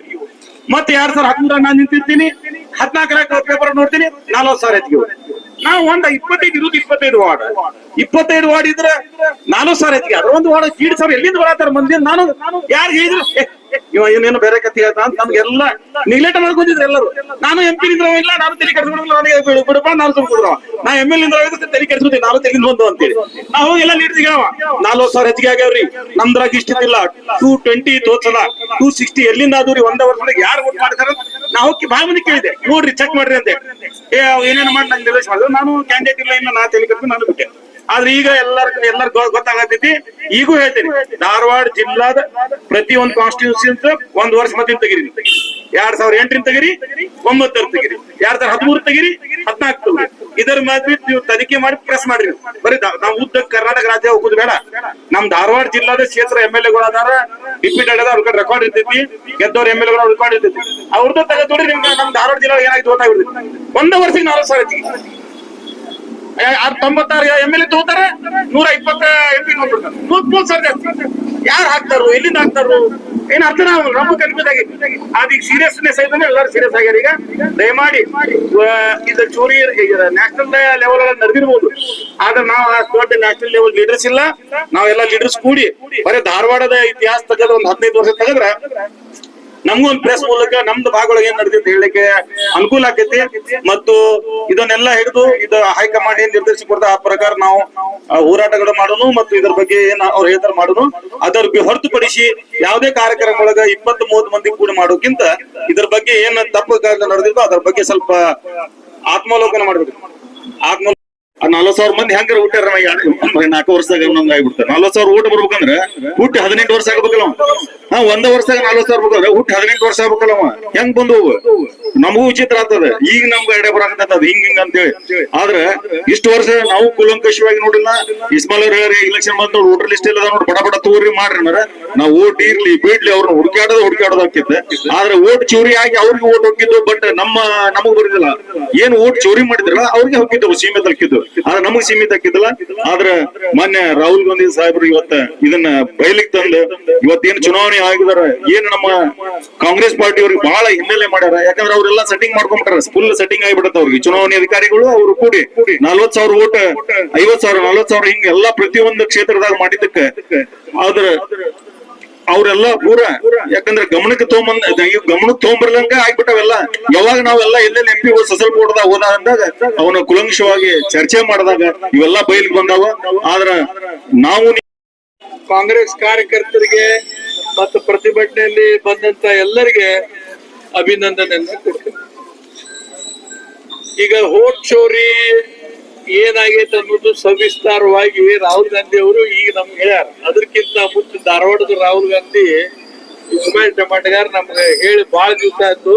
ಮತ್ತೆ ಎರಡ್ ಸಾವಿರ ಹದಿಮೂರ ನಾನು ನಿಂತಿರ್ತೀನಿ ಹದಿನಾಲ್ಕರ ಪೇಪರ್ ನೋಡ್ತೀನಿ, ನಾಲ್ವತ್ತು ಸಾವಿರ ಹೆಚ್ಚಿಗೆ ಓಟ್ ನಾವು ಒಂದ ಇಪ್ಪತ್ತೈದು ಇರುದು ಇಪ್ಪತ್ತೈದು ವಾರ್ಡ್. ಇಪ್ಪತ್ತೈದು ವಾರ್ಡ್ ಇದ್ರೆ ನಾನು ಸರ್ ಹೆಚ್ಚಿಗೆ ಅದ್ರ ಒಂದು ವಾರ್ಡ್ ಕೀಡ್ ಸರ್ ಎಲ್ಲಿಂದ ಬರತ್ತಾರ ಮಂದಿ ನಾನು ಯಾರು ಹೇಳಿದ್ರು ಇವ ಏನೇನು ಬೇರೆ ಕಥೆ ಹೇಳ್ತಾ ಅಂತ ನಮ್ಗೆಲ್ಲ ನಿಗ್ಲೆಕ್ಟ್ ಮಾಡ್ಕೊಂಡಿದ್ರು ಎಲ್ಲರೂ. ನಾನು ಎಂ ಪಿ ನಿಂದ್ರ ಇಲ್ಲ, ನಾನು ತಲೆ ಕೆಡಿಸ್ಬಿಡಲ್ಲ ನನಗೆ ಬಿಡು- ಬಿಡಪ್ಪ, ನಾನು ಸುಮ್ಕುದ್ರ ನಾ ಎಂ ಎಲ್ ನಿಂದ್ರ ತಲೆ ಕೆಡಿಸ್ಬಿಡ್ತೀನಿ, ನಾನು ತಲೆಯಿಂದ ಬಂದು ಅಂತೇಳಿ ನಾವು ಎಲ್ಲ ನೀಡ್ತೀವಿ ನಾಲ್ಕು ಸಾವಿರ ಹೆಚ್ಚಿಗೆ ಆಗ್ಯಾವ್ರಿ. ನಮ್ದ್ರಾಗ ಇಷ್ಟಿಲ್ಲ ಟೂ ಟ್ವೆಂಟಿ ತೋರ್ಸಲ್ಲ ಟೂ ಸಿಕ್ಸ್ಟಿ ಎಲ್ಲಿಂದ ಅದು ರೀ ಒಂದೇ ವರ್ಷದಾಗ ಯಾರು ಓಟ್ ಮಾಡ್ತಾರ ನಾವು ಹೋಗಿ ಬಾಯ್ ಮಂದಿ ಕೇಳಿದೆ. ನೋಡ್ರಿ ಚೆಕ್ ಮಾಡ್ರಿ ಅಂತ ಏನೇನು ಮಾಡಿ ನಂಗೆ ನಿರ್ದೇಶ ನಾನು ಕ್ಯಾಂಡಿಡೇಟ್ ಇಲ್ಲ, ಇನ್ನು ನಾ ತಲೆ ನಾನು ಬಿಟ್ಟೆ. ಆದ್ರೆ ಈಗ ಎಲ್ಲಾರ ಎಲ್ಲಾರ್ ಗೊತ್ತಾಗತೈತಿ. ಈಗೂ ಹೇಳ್ತೀನಿ, ಧಾರವಾಡ ಜಿಲ್ಲಾದ ಪ್ರತಿ ಒಂದು ಕಾನ್ಸ್ಟಿಟ್ಯೂನ್ಸಿ ಒಂದ್ ವರ್ಷ ಮತ್ತಿನ ತೆಗಿರಿ. ಎರಡ್ ಸಾವಿರ ಎಂಟರಿಂದ ತೆಗಿರಿ, ಒಂಬತ್ತರ ತೆಗಿರಿ. ಎರಡ್ ಸಾವಿರ ಹದಿಮೂರು ತೆಗಿರಿ, ಹದಿನಾಲ್ಕು ತೆಗಿರಿ. ಇದರ ಮಾತ್ರ ನೀವು ತನಿಖೆ ಮಾಡಿ ಪ್ರೆಸ್ ಮಾಡ್ರಿ. ಬರೀ ನಾವು ಉದ್ದ ಕರ್ನಾಟಕ ರಾಜ್ಯ ಹೋಗುದು ಬೇಡ. ನಮ್ ಧಾರವಾಡ ಜಿಲ್ಲಾದ ಕ್ಷೇತ್ರ ಎಂ ಎಲ್ ಎಗಳು ಅದಾರ ಡಿಪ್ಯೂಟೆಡ್ ಅದ ಅವ್ರ ರೆಕಾರ್ಡ್ ಇರ್ತೈತಿ, ಗೆದ್ದವ್ರ ಎಂ ಎಲ್ ಎಗಳ ರೆಕಾರ್ಡ್ ಇರ್ತೈತಿ. ಅವ್ರದ್ದು ತೆಗೆದು ನಿಮ್ಗೆ ನಮ್ ಧಾರವಾಡ ಜಿಲ್ಲಾ ಏನಾಯ್ತು ಗೊತ್ತಾಗಿರ್ತೈತಿ ಒಂದೇ ವರ್ಷಕ್ಕೆ ನಾಲ್ಕು ಸಾವಿರ ತೊಂಬತ್ತಾರು ಎಂ ಎಲ್ ಎ ತಗೋತಾರ? ನೂರ ಇಪ್ಪತ್ತ ಎಂ ಪಿ ನೋಡ್ಬಿಡ್ತಾರ ನೂರ್ ಮೂರ್ ಸಾವಿರ ಯಾರು ಹಾಕ್ತಾರು ಎಲ್ಲಿಂದ ಹಾಕ್ತಾರು ಏನ್ ಅರ್ಥ ನಾವು ನಮ್ಮ ಕನ್ಫ್ಯೂಸ್ ಆಗಿ ಅದೀಗ ಸೀರಿಯಸ್ನೆಸ್ ಐತಂದ್ರೆ ಎಲ್ಲರೂ ಸೀರಿಯಸ್ ಆಗ್ಯಾರ ಈಗ. ದಯಮಾಡಿ ಇದು ಚೋರಿ ನ್ಯಾಷನಲ್ ಲೆವೆಲ್ ಅಲ್ಲಿ ನಡೆದಿರ್ಬೋದು. ಆದ್ರೆ ನಾವು ಅಷ್ಟು ನ್ಯಾಷನಲ್ ಲೆವೆಲ್ ಲೀಡರ್ಸ್ ಇಲ್ಲ. ನಾವೆಲ್ಲ ಲೀಡರ್ಸ್ ಕೂಡಿ, ಬರೀ ಧಾರವಾಡದ ಇತಿಹಾಸ ತೆಗೆದು ಒಂದ್ ಹದಿನೈದು ವರ್ಷ ತೆಗೆದ್ರೆ ನಮಗೂ ಒಂದು ಪ್ರೆಸ್ ಮೂಲಕ ನಮ್ದು ಭಾಗದೊಳಗೆ ಏನ್ ನಡೆದಿತ್ತು ಹೇಳಲಿಕ್ಕೆ ಅನುಕೂಲ ಆಕೈತಿ. ಮತ್ತು ಇದನ್ನೆಲ್ಲ ಹಿಡಿದು ಇದು ಹೈಕಮಾಂಡ್ ಏನ್ ನಿರ್ದೇಶನ ಕೊಡ್ತಾ ಆ ಪ್ರಕಾರ ನಾವು ಹೋರಾಟಗಳು ಮಾಡೋನು ಮತ್ತು ಇದ್ರ ಬಗ್ಗೆ ಏನ್ ಅವ್ರು ಹೇಳ್ತಾರ ಮಾಡೋನು. ಅದರ ಹೊರತುಪಡಿಸಿ ಯಾವುದೇ ಕಾರ್ಯಕ್ರಮದೊಳಗ ಇಪ್ಪತ್ ಮೂವತ್ ಮಂದಿ ಕೂಡ ಮಾಡೋಕ್ಕಿಂತ ಇದ್ರ ಬಗ್ಗೆ ಏನ್ ತಪ್ಪು ನಡೆದಿತ್ತು ಅದ್ರ ಬಗ್ಗೆ ಸ್ವಲ್ಪ ಆತ್ಮಾವಲೋಕನ ಮಾಡ್ಬೇಕು. ಆತ್ಮ ನಲ್ವತ್ ಸಾವಿರ ಮಂದಿ ಹೆಂಗಾರ ಊಟ ನಾಲ್ಕು ವರ್ಷದಾಗ ನಮ್ಗೆ ಆಗ್ಬಿಡ್ತಾರೆ ನಲ್ವತ್ ಸಾವಿರ ಊಟ ಬರ್ಬೇಕಂದ್ರ ಹುಟ್ಟಿ ಹದಿನೆಂಟು ವರ್ಷ ಆಗ್ಬೇಕಲ್ಲ ಹಾ, ಒಂದ ವರ್ಷದಾಗ ನಲ್ವತ್ ಸಾವಿರ ಬೇಕಂದ್ರೆ ಹುಟ್ಟಿ ಹದಿನೆಂಟು ವರ್ಷ ಆಗ್ಬೇಕಲ್ಲ ಹೆಂಗ್ ಬಂದು ನಮಗೂ ವಿಚಿತ್ರ ಆಗ್ತದ. ಈಗ ನಮ್ಗೆ ಎಡೆ ಬರಾಕತ್ತದ ಹಿಂಗ್ ಹಿಂಗ್ ಅಂತೇಳಿ. ಆದ್ರೆ ಇಷ್ಟು ವರ್ಷ ನಾವು ಕುಲಂಕಷವಾಗಿ ನೋಡಿಲ್ಲ. ಇಸ್ಮಾಲ್ ಅವ್ರ ಹೇಳಿ ಇಲೆಕ್ಷನ್ ಬಂದ್ ನೋಡಿ ವೋಟರ್ ಲಿಸ್ಟ್ ಇಲ್ಲ ನೋಡಿ. ಬಡ ಬಡ ತೋರಿ ಮಾಡ್ರಿ ಅಂದ್ರೆ ನಾವು ಓಟ್ ಇರ್ಲಿ ಬಿಡ್ಲಿ ಅವ್ರನ್ನ ಹುಡುಕಾಡೋದು ಹುಡುಕಾಡೋದು ಆಕಿತ್ತು ಆದ್ರೆ ಓಟ್ ಚೋರಿ ಆಗಿ ಅವ್ರಿಗೆ ಓಟ್ ಹೋಗಿದ್ದು ಬಟ್ ನಮ್ಮ, ನಮಗ್ ಬರುದಿಲ್ಲ. ಏನ್ ಓಟ್ ಚೋರಿ ಮಾಡಿದ್ರಲ್ಲ, ಅವ್ರಿಗೆ ಹೋಗಿದ್ದು ಸೀಮೆ ಹಾಕಿದ್ದು ಆದ್ರೆ ನಮಗ್ ಸೀಮಿತ ಹಾಕಿದ್ದಲ್ಲ ಆದ್ರೆ ಮೊನ್ನೆ ರಾಹುಲ್ ಗಾಂಧಿ ಸಾಹೇಬ್ರು ಇವತ್ತ ಇದನ್ನ ಬಯಲಿಗೆ ತಂದು ಇವತ್ತೇನ್ ಚುನಾವಣೆ ಆಗಿದಾರ, ಏನ್ ನಮ್ಮ ಕಾಂಗ್ರೆಸ್ ಪಾರ್ಟಿ ಅವ್ರಿಗೆ ಬಹಳ ಹಿನ್ನೆಲೆ ಮಾಡ್ಯಾರ. ಯಾಕಂದ್ರೆ ಅವ್ರೆಲ್ಲ ಸೆಟ್ಟಿಂಗ್ ಮಾಡ್ಕೊಂಡ್ಬಿಟ್ಟಾರ ಫುಲ್ ಸೆಟ್ಟಿಂಗ್ ಆಗಿಬಿಡತ್ತ ಅವ್ರಿಗೆ. ಚುನಾವಣೆ ಅಧಿಕಾರಿಗಳು ಅವರು ಕೂಡಿ ನಲ್ವತ್ ಸಾವಿರ ಓಟ್ ಐವತ್ ಸಾವಿರ ನಲ್ವತ್ ಸಾವಿರ ಹಿಂಗ ಎಲ್ಲಾ ಪ್ರತಿಯೊಂದು ಕ್ಷೇತ್ರದಾಗ ಮಾಡಿದ್ದಕ್ಕೆ. ಆದ್ರ ಅವ್ರೆಲ್ಲ ಪೂರ, ಯಾಕಂದ್ರೆ ಗಮನಕ್ಕೆ ತಗೊಂಬಂದ ಗಮನಕ್ಕೆ ತಗೊಂಬರ್ಲಂಗ ಆಗ್ಬಿಟ್ಟವೆಲ್ಲ. ಯಾವಾಗ ನಾವೆಲ್ಲ ಎಲ್ಲೆಲ್ಲಿ ಎಂ ಪಿ ಸಸಲ್ ಬೋರ್ಡ್ದಾಗ ಹೋದ ಅಂದಾಗ ಅವನ ಕುಲಂಕುಷವಾಗಿ ಚರ್ಚೆ ಮಾಡಿದಾಗ ಇವೆಲ್ಲ ಬಯಲಿಗೆ ಬಂದಾವ. ಆದ್ರ ನಾವು ಕಾಂಗ್ರೆಸ್ ಕಾರ್ಯಕರ್ತರಿಗೆ ಮತ್ತು ಪ್ರತಿಭಟನೆಯಲ್ಲಿ ಬಂದಂತ ಎಲ್ಲರಿಗೆ ಅಭಿನಂದನೆಯನ್ನ ಕೊಡ್ತೇವೆ ಈಗ ಹೋಟ್ ಚೋರಿ ಏನಾಗೈತೆ ಅನ್ನೋದು ಸವಿಸ್ತಾರವಾಗಿ ರಾಹುಲ್ ಗಾಂಧಿ ಅವರು ಈಗ ನಮ್ಗೆ ಹೇಳ್ಯಾರ. ಅದಕ್ಕಿಂತ ಮುಂಚೆ ಧಾರವಾಡದ ರಾಹುಲ್ ಗಾಂಧಿ ಇಸ್ಮಾಯಿಲ್ ಟಮಾಟಗಾರ್ ನಮ್ಗೆ ಹೇಳಿ ಬಹಳ ದಿವಸ ಆಯ್ತು.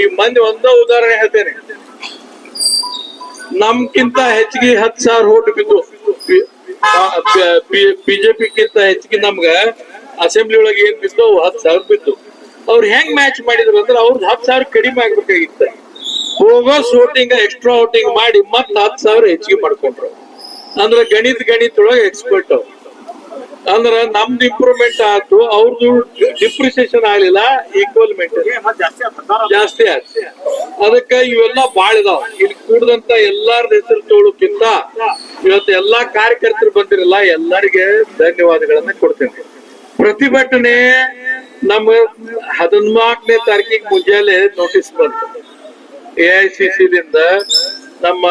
ಈ ಮಂದಿ ಒಂದೋ ಉದಾಹರಣೆ ಹೇಳ್ತೇನೆ. ನಮ್ಕಿಂತ ಹೆಚ್ಚಿಗೆ ಹತ್ತು ಸಾವಿರ ಓಟ್ ಬಿದ್ದು ಬಿಜೆಪಿಕ್ಕಿಂತ ಹೆಚ್ಚಿಗೆ ನಮ್ಗ ಅಸೆಂಬ್ಲಿ ಒಳಗೆ ಏನ್ ಬಿದ್ದು ಹತ್ ಸಾವಿರ ಬಿದ್ದು. ಅವ್ರು ಹೆಂಗ್ ಮ್ಯಾಚ್ ಮಾಡಿದ್ರು ಅಂದ್ರೆ ಅವ್ರದ್ದು ಹತ್ತು ಸಾವಿರ ಕಡಿಮೆ ಆಗ್ಬೇಕಾಗಿತ್ತ. ಬೋಗಸ್ ಶೂಟಿಂಗ್ ಎಕ್ಸ್ಟ್ರಾ ಔಟಿಂಗ್ ಮಾಡಿ ಮತ್ತ್ ಹತ್ತು ಸಾವಿರ ಹೆಚ್ಚಿಗೆ ಮಾಡ್ಕೊಂಡ್ರು. ಅಂದ್ರೆ ಗಣಿತ ಗಣಿತ ಒಳಗೆ ಎಕ್ಸ್ಪರ್ಟ್ ಅಂದ್ರ ನಮ್ದು ಇಂಪ್ರೂವ್ಮೆಂಟ್ ಆಯ್ತು ಅವ್ರದ್ದು ಡಿಪ್ರಿಸಿಯೇಷನ್ ಆಗ್ಲಿಲ್ಲ ಈಕ್ವಲ್ಮೆಂಟ್ ಜಾಸ್ತಿ ಆಯ್ತು. ಅದಕ್ಕೆ ಇವೆಲ್ಲ ಬಾಳ ಇದಾವ. ಇಲ್ಲಿ ಕೂಡದಂತ ಎಲ್ಲಾರ ಹೆಸರು ತೋಳಕ್ಕಿಂತ ಇವತ್ತು ಎಲ್ಲಾ ಕಾರ್ಯಕರ್ತರು ಬಂದಿರಲ್ಲ ಎಲ್ಲರಿಗೆ ಧನ್ಯವಾದಗಳನ್ನ ಕೊಡ್ತೇನೆ. ಪ್ರತಿಭಟನೆ ನಮ್ಮ ಹದಿನಾಲ್ಕನೇ ತಾರೀಕಿಗೆ ಮುಂಜಾನೆ ನೋಟಿಸ್ ಬಂತು. ಎ ಐ ನಮ್ಮ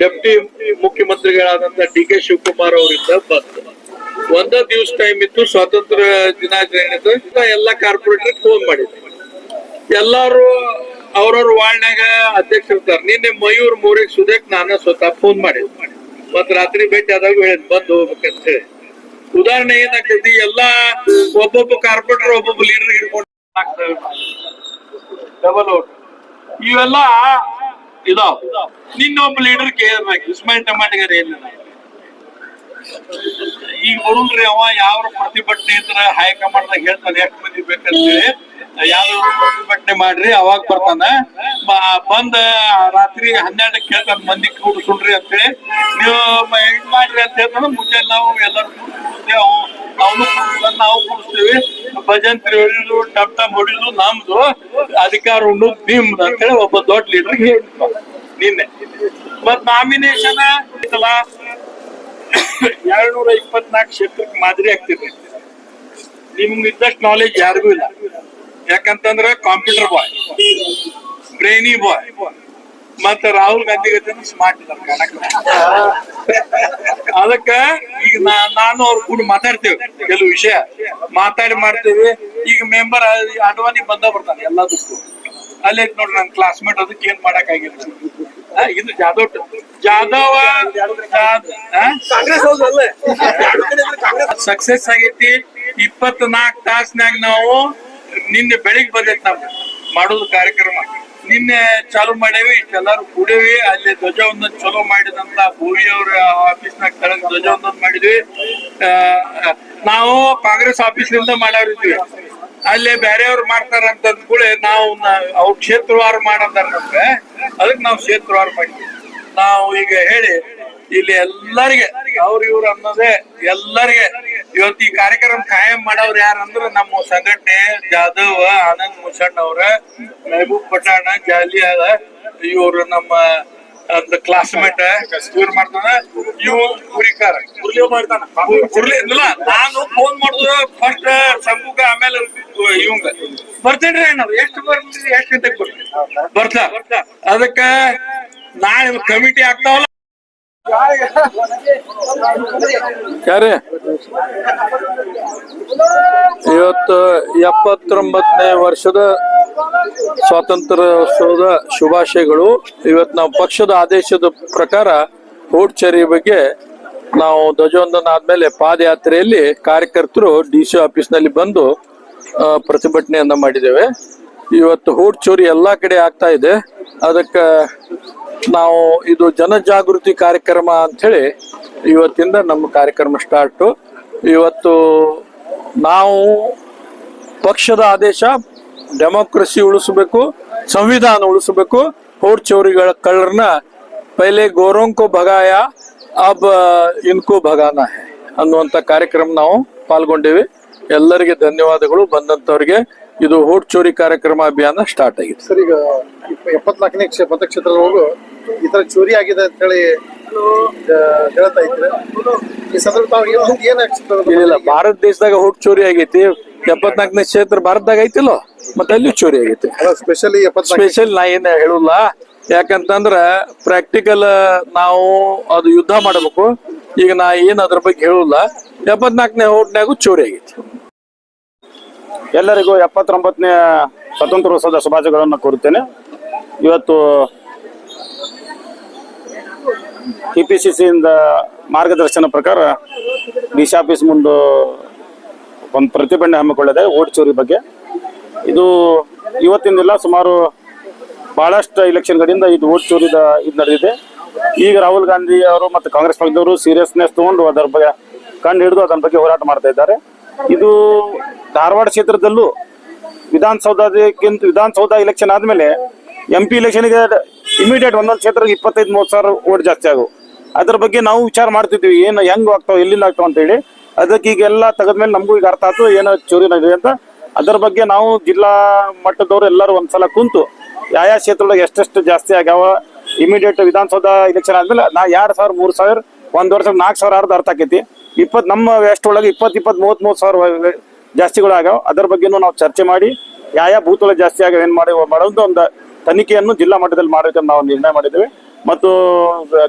ಡೆಪ್ಟಿ ಮುಖ್ಯಮಂತ್ರಿಗಳಾದಂತ ಡಿ ಕೆ ಶಿವಕುಮಾರ್ ಅವರಿಂದ ಬಂತು ಒಂದ ದಿವಸ ಟೈಮ್ ಇತ್ತು, ಸ್ವಾತಂತ್ರ್ಯ ದಿನಾಚರಣೆ ಎಲ್ಲಾ ಕಾರ್ಪೊರೇಟರ್ ಫೋನ್ ಮಾಡಿದ್ರು ಎಲ್ಲಾರು ಅವ್ರವ್ರ ವಾರ್ಡ್ನಾಗ ಅಧ್ಯಕ್ಷ ಇರ್ತಾರೆ. ನಿನ್ನೆ ಮಯೂರ್ ಮೂರಿಗೆ ಸುದೇಕ್ ನಾನು ಸ್ವತಃ ಫೋನ್ ಮಾಡಿದ್ ಮತ್ ರಾತ್ರಿ ಭೇಟಿ ಆದಾಗ ಹೇಳಿದ್, ಬಂದು ಹೋಗ್ಬೇಕಂತ ಹೇಳಿ. ಉದಾಹರಣೆ ಏನಾಗ್ತೈತಿ, ಎಲ್ಲಾ ಒಬ್ಬೊಬ್ಬ ಕಾರ್ಪೊರೇಟರ್ ಒಬ್ಬೊಬ್ಬ ಲೀಡರ್ ಹಿಡ್ಕೊಂಡು ಡಬಲ್ ಓಟ್ ಇವೆಲ್ಲ ಇದಾವ್ ನಿನ್ನೊಬ್ಬ ಲೀಡರ್ ಇಸ್ಮಾಯಿಲ್ ಟಮಾಟಿಗಾರ ಏನಿಲ್ಲ ಈಗ ಬರುಲ್ರಿ ಅವ ಯಾವ ಪ್ರತಿಭಟನೆ ಇದ್ರ ಹೈಕಮಾಂಡ್ ಹೇಳ್ತಾನೆ ಎಷ್ಟು ಮಂದಿ ಬೇಕಂತೇಳಿ. ಯಾವ್ದೋ ಪ್ರತಿಭಟನೆ ಮಾಡ್ರಿ, ಅವಾಗ ಬರ್ತಾನ. ಬಂದ ರಾತ್ರಿ ಹನ್ನೆರಡಕ್ಕೆ ಕೇಳ್ತಾನ, ಮಂದಿ ಕೂಡಿಸುಡ್ರಿ ಅಂತೇಳಿ. ನೀವು ಇದ್ ಮಾಡ್ರಿ ಅಂತ ಹೇಳ್ತಾನ ಮುಂಚೆ ನಾವು ಎಲ್ಲರೂ ಅವನು ನಾವು ಕೂಡಿಸ್ತೀವಿ. ಭಜನ್ ಹೊಡಿಯೋದು, ಟಮ್ ಟಮ್ ಹೊಡಿಲು ನಮ್ದು, ಅಧಿಕಾರ ಉಣ್ಣು ನಿಮ್ದು ಅಂತೇಳಿ ಒಬ್ಬ ದೊಡ್ಡ ಲೀಡರ್ ಹೇಳಿದ್ವ. ನಿನ್ನೆ. ಮತ್ ನಾಮಿನೇಷನ್ ಐತಲ್ಲ? ಎರಡ್ನೂರ ಇಪ್ಪತ್ನಾಲ್ಕು ಕ್ಷೇತ್ರಕ್ಕೆ ಮಾದರಿ ಆಗ್ತಿದೆ. ನಿಮ್ಗೆ ಇದ್ದಷ್ಟು ನಾಲೆಜ್ ಯಾರಿಗೂ ಇಲ್ಲ. ಯಾಕಂತಂದ್ರೆ ಕಾಂಪ್ಯೂಟರ್ ಬಾಯ್ ಬ್ರೈನಿ ಬಾಯ್ ಮತ್ತ ರಾಹುಲ್ ಗಾಂಧಿ ಗತಿ ಸ್ಮಾರ್ಟ್ ಅದಕ್ಕ ಈಗ ನಾನು ಅವ್ರ ಕೂಡ ಮಾತಾಡ್ತೇವೆ ಕೆಲವು ವಿಷಯ. ಮಾತಾಡಿ ಮಾಡ್ತೇವೆ. ಈಗ ಮೆಂಬರ್ ಅಡ್ವಾನಿ ಬಂದ ಬರ್ತಾನೆ ಎಲ್ಲದಕ್ಕೂ. ಅಲ್ಲೇ ನೋಡ್ರಿ ನನ್ ಕ್ಲಾಸ್ಮೇಟ್ ಅದಕ್ಕೆ ಏನ್ ಮಾಡಕ್ ಆಗಿಲ್ಲ ಇದು ಜಾದವ್ ಜಾದವ ಸಕ್ಸಸ್ ಆಗೈತಿ. ಇಪ್ಪತ್ನಾಲ್ಕು ತಾಸ್ನಾಗ ನಾವು ನಿನ್ನೆ ಬೆಳಿಗ್ಗೆ ಬಂದೈತಿ ನಾವು ಮಾಡೋದು ಕಾರ್ಯಕ್ರಮ. ನಿನ್ನೆ ಚಾಲು ಮಾಡೇವಿ, ಇಷ್ಟೆಲ್ಲರೂ ಕೂಡೇವಿ. ಅಲ್ಲಿ ಧ್ವಜವನ್ನ ಚಲೋ ಮಾಡಿದಂತ ಭೂವಿ ಅವ್ರ ಆಫೀಸ್ನಾಗ ಕೆಳಗೆ ಧ್ವಜವನ್ನ ಮಾಡಿದ್ವಿ. ನಾವು ಕಾಂಗ್ರೆಸ್ ಆಫೀಸ್ನಿಂದ ಮಾಡಿದ್ವಿ ಅಲ್ಲಿ ಬೇರೆಯವ್ರು ಮಾಡ್ತಾರ ಅಂತ ಕೂಡ ನಾವು ಅವ್ರು ಅವ್ರ ಕ್ಷೇತ್ರವಾರ ಮಾಡಂತಾರ ನಮ್ಗೆ ಅದಕ್ಕೆ ನಾವು ಕ್ಷೇತ್ರವಾರ ಮಾಡಿದ್ವಿ. ನಾವು ಈಗ ಹೇಳಿ, ಇಲ್ಲಿ ಎಲ್ಲರಿಗೆ, ಅವ್ರ ಇವ್ರು ಅನ್ನೋದೇ ಎಲ್ಲರಿಗೆ ಇವತ್ತು ಈ ಕಾರ್ಯಕ್ರಮ ಕಾಯಂ ಮಾಡೋರು ಯಾರಂದ್ರ ನಮ್ಮ ಸಂಘಟನೆ ಜಾಧವ್ ಆನಂದ್ ಮುಷಣ್ ಅವ್ರ ಮೆಹಬೂಬ್ ಪಠಾಣ ಜಾಲಿಯಾದ ಇವ್ರು ನಮ್ಮ ಒಂದು ಕ್ಲಾಸ್ಮೇಟ್ ಇವ್ರು ಮಾಡ್ತಾನ ಇವ್ ಗುರಿಕಾರ. ಉರ್ಲಿ ಮಾಡ್ತಾನ ಉರ್ಲಿ ಇಲ್ಲ ನಾನು ಫೋನ್ ಮಾಡುದು ಫಸ್ಟ್ ಶಂಭುಗ ಆಮೇಲೆ ಇವಂಗ. ಬರ್ತೇನ್ರಿ ಅಣ್ಣ ಎಷ್ಟು ಬರ್ತೀವಿ ಎಷ್ಟು ಗಂಟೆಗೆ ಬರ್ತ ಬರ್ತಾ. ಅದಕ್ಕ ನಾಳೆ ಕಮಿಟಿ ಆಗ್ತಾವಲ್ಲ ಯಾರೇ? ಇವತ್ತು ಎಪ್ಪತ್ತೊಂಬತ್ತನೇ ವರ್ಷದ ಸ್ವಾತಂತ್ರ್ಯೋತ್ಸವದ ಶುಭಾಶಯಗಳು. ಇವತ್ತು ನಾವು ಪಕ್ಷದ ಆದೇಶದ ಪ್ರಕಾರ ಹೂಡ್ಚೇರಿ ಬಗ್ಗೆ ನಾವು ಧ್ವಜವಂದನ ಆದ್ಮೇಲೆ ಪಾದಯಾತ್ರೆಯಲ್ಲಿ ಕಾರ್ಯಕರ್ತರು ಡಿ ಸಿ ಆಫೀಸ್ನಲ್ಲಿ ಬಂದು ಪ್ರತಿಭಟನೆಯನ್ನ ಮಾಡಿದ್ದೇವೆ. ಇವತ್ತು ಹೂಡ್ ಚೋರಿ ಎಲ್ಲಾ ಕಡೆ ಆಗ್ತಾ ಇದೆ. ಅದಕ್ಕೆ ನಾವು ಇದು ಜನಜಾಗೃತಿ ಕಾರ್ಯಕ್ರಮ ಅಂಥೇಳಿ ಇವತ್ತಿಂದ ನಮ್ಮ ಕಾರ್ಯಕ್ರಮ ಸ್ಟಾರ್ಟು. ಇವತ್ತು ನಾವು ಪಕ್ಷದ ಆದೇಶ, ಡೆಮೋಕ್ರಸಿ ಉಳಿಸಬೇಕು, ಸಂವಿಧಾನ ಉಳಿಸಬೇಕು, ಹೋಡ್ ಚೋರಿಗಳ ಕಳ್ಳರನ್ನ ಪೈಲೆ ಗೋರೋಂಕೋ ಭಗಾಯ ಅಬ್ ಇನ್ಕೋ ಭಗಾನ ಅನ್ನುವಂಥ ಕಾರ್ಯಕ್ರಮ ನಾವು ಪಾಲ್ಗೊಂಡಿವಿ. ಎಲ್ಲರಿಗೆ ಧನ್ಯವಾದಗಳು ಬಂದಂತವ್ರಿಗೆ. ಇದು ಓಟ್ ಚೋರಿ ಕಾರ್ಯಕ್ರಮ ಅಭಿಯಾನ ಸ್ಟಾರ್ಟ್ ಆಗಿದೆ. ಸರ್ ಈಗ ಎಪ್ಪತ್ನಾಲ್ಕನೇ ಮತಕ್ಷೇತ್ರದೊಳಗು ಈ ತರ ಚೋರಿ ಆಗಿದೆ ಅಂತ ಹೇಳಿ ಹೇಳ್ತಾ ಇದ್ರೆ ಈ ಸಂದರ್ಭ ತಾವು ಏನ್ ಮುಂದೆ ಏನ್ ಇಲ್ಲ ಭಾರತ ದೇಶದಾಗ ಹೋಡ್ ಚೋರಿ ಆಗೈತಿ. ಎಪ್ಪತ್ನಾಲ್ಕನೇ ಕ್ಷೇತ್ರ ಭಾರತದಾಗ ಐತಿಲ್ಲೋ? ಮತ್ತೆ ಅಲ್ಲಿ ಚೋರಿ ಆಗೈತಿ. ಸ್ಪೆಷಲಿ ಸ್ಪೆಷಲ್ ನಾ ಏನ್ ಹೇಳುಲ್ಲ. ಯಾಕಂತಂದ್ರ ಪ್ರಾಕ್ಟಿಕಲ್ ನಾವು ಅದು ಯುದ್ಧ ಮಾಡಬೇಕು. ಈಗ ನಾ ಏನ್ ಅದ್ರ ಬಗ್ಗೆ ಹೇಳುಲ್ಲ. ಎಪ್ಪತ್ನಾಲ್ಕನೇ ಹೋಟ್ನಾಗು ಚೋರಿ ಆಗೈತಿ. ಎಲ್ಲರಿಗೂ ಎಪ್ಪತ್ತೊಂಬತ್ತನೇ ಸ್ವಾತಂತ್ರ್ಯೋತ್ಸವದ ಶುಭಾಶಯಗಳನ್ನು ಕೋರುತ್ತೇನೆ. ಇವತ್ತು ಕೆ ಪಿ ಸಿ ಸಿಯಿಂದ ಮಾರ್ಗದರ್ಶನ ಪ್ರಕಾರ ಡಿ ಆಫೀಸ್ ಮುಂದೆ ಒಂದು ಪ್ರತಿಭಟನೆ ಹಮ್ಮಿಕೊಳ್ಳದೆ ಓಟ್ ಚೋರಿ ಬಗ್ಗೆ. ಇದು ಇವತ್ತಿನಿಲ್ಲ ಸುಮಾರು ಭಾಳಷ್ಟು ಎಲೆಕ್ಷನ್ಗಳಿಂದ ಇದು ಓಟ್ ಚೋರಿದ ಇದು ನಡೆದಿದೆ. ಈಗ ರಾಹುಲ್ ಗಾಂಧಿ ಅವರು ಮತ್ತು ಕಾಂಗ್ರೆಸ್ ಪಕ್ಷದವರು ಸೀರಿಯಸ್ನೆಸ್ ತಗೊಂಡು ಅದರ ಬಗ್ಗೆ ಕಂಡು ಹಿಡಿದು ಅದರ ಬಗ್ಗೆ ಹೋರಾಟ ಮಾಡ್ತಾ ಇದ್ದಾರೆ. ಇದು ಧಾರವಾಡ ಕ್ಷೇತ್ರದಲ್ಲೂ ವಿಧಾನಸೌಧಕ್ಕಿಂತ ವಿಧಾನಸೌಧ ಎಲೆಕ್ಷನ್ ಆದ್ಮೇಲೆ ಎಂ ಪಿ ಇಲೆಕ್ಷನ್ಗೆ ಇಮಿಡಿಯೇಟ್ ಒಂದೊಂದು ಕ್ಷೇತ್ರಕ್ಕೆ ಇಪ್ಪತ್ತೈದು, ಮೂವತ್ತು ಸಾವಿರ ಓಟ್ ಜಾಸ್ತಿ ಆಗು. ಅದ್ರ ಬಗ್ಗೆ ನಾವು ವಿಚಾರ ಮಾಡ್ತಿದ್ವಿ, ಏನು ಹೆಂಗ್ ಆಗ್ತಾವ ಎಲ್ಲಿಂದ ಆಗ್ತಾವ ಅಂತ ಹೇಳಿ. ಅದಕ್ಕೆ ಈಗೆಲ್ಲ ತೆಗೆದ್ಮೇಲೆ ನಮಗೂ ಈಗ ಅರ್ಥ ಆಯ್ತು, ಏನೋ ಚೂರಿನಾಗಿದೆ ಅಂತ. ಅದ್ರ ಬಗ್ಗೆ ನಾವು ಜಿಲ್ಲಾ ಮಟ್ಟದವ್ರು ಎಲ್ಲರೂ ಒಂದ್ಸಲ ಕುಂತು ಯಾವ ಕ್ಷೇತ್ರದೊಳಗೆ ಎಷ್ಟೆಷ್ಟು ಜಾಸ್ತಿ ಆಗ್ಯಾವ ಇಮಿಡಿಯೇಟ್ ವಿಧಾನಸೌಧ ಎಲೆಕ್ಷನ್ ಆದ್ಮೇಲೆ ನಾ ಎರಡು ಸಾವಿರ, ಮೂರು ಸಾವಿರ, ಒಂದು ವರ್ಷ ನಾಲ್ಕು ಸಾವಿರ ಆರ್ದ ಅರ್ಥ ಆಕೈತಿ. ಇಪ್ಪತ್ ನಮ್ಮ ವೆಸ್ಟ್ ಒಳಗೆ ಇಪ್ಪತ್ ಇಪ್ಪತ್ ಮೂವತ್ ಮೂವತ್ ಸಾವಿರ ವ- ಜಾಸ್ತಿಗಳು ಆಗ್ಯಾವ. ಅದರ ಬಗ್ಗೆನೂ ನಾವು ಚರ್ಚೆ ಮಾಡಿ, ಯಾವ ಯಾವ ಭೂತಗಳು ಜಾಸ್ತಿ ಆಗ್ಯಾವ, ಏನ್ ಮಾಡಿ ಮಾಡೋದು ಒಂದು ತನಿಖೆಯನ್ನು ಜಿಲ್ಲಾ ಮಟ್ಟದಲ್ಲಿ ಮಾಡಬೇಕಂತ ನಾವು ನಿರ್ಣಯ ಮಾಡಿದ್ದೇವೆ. ಮತ್ತು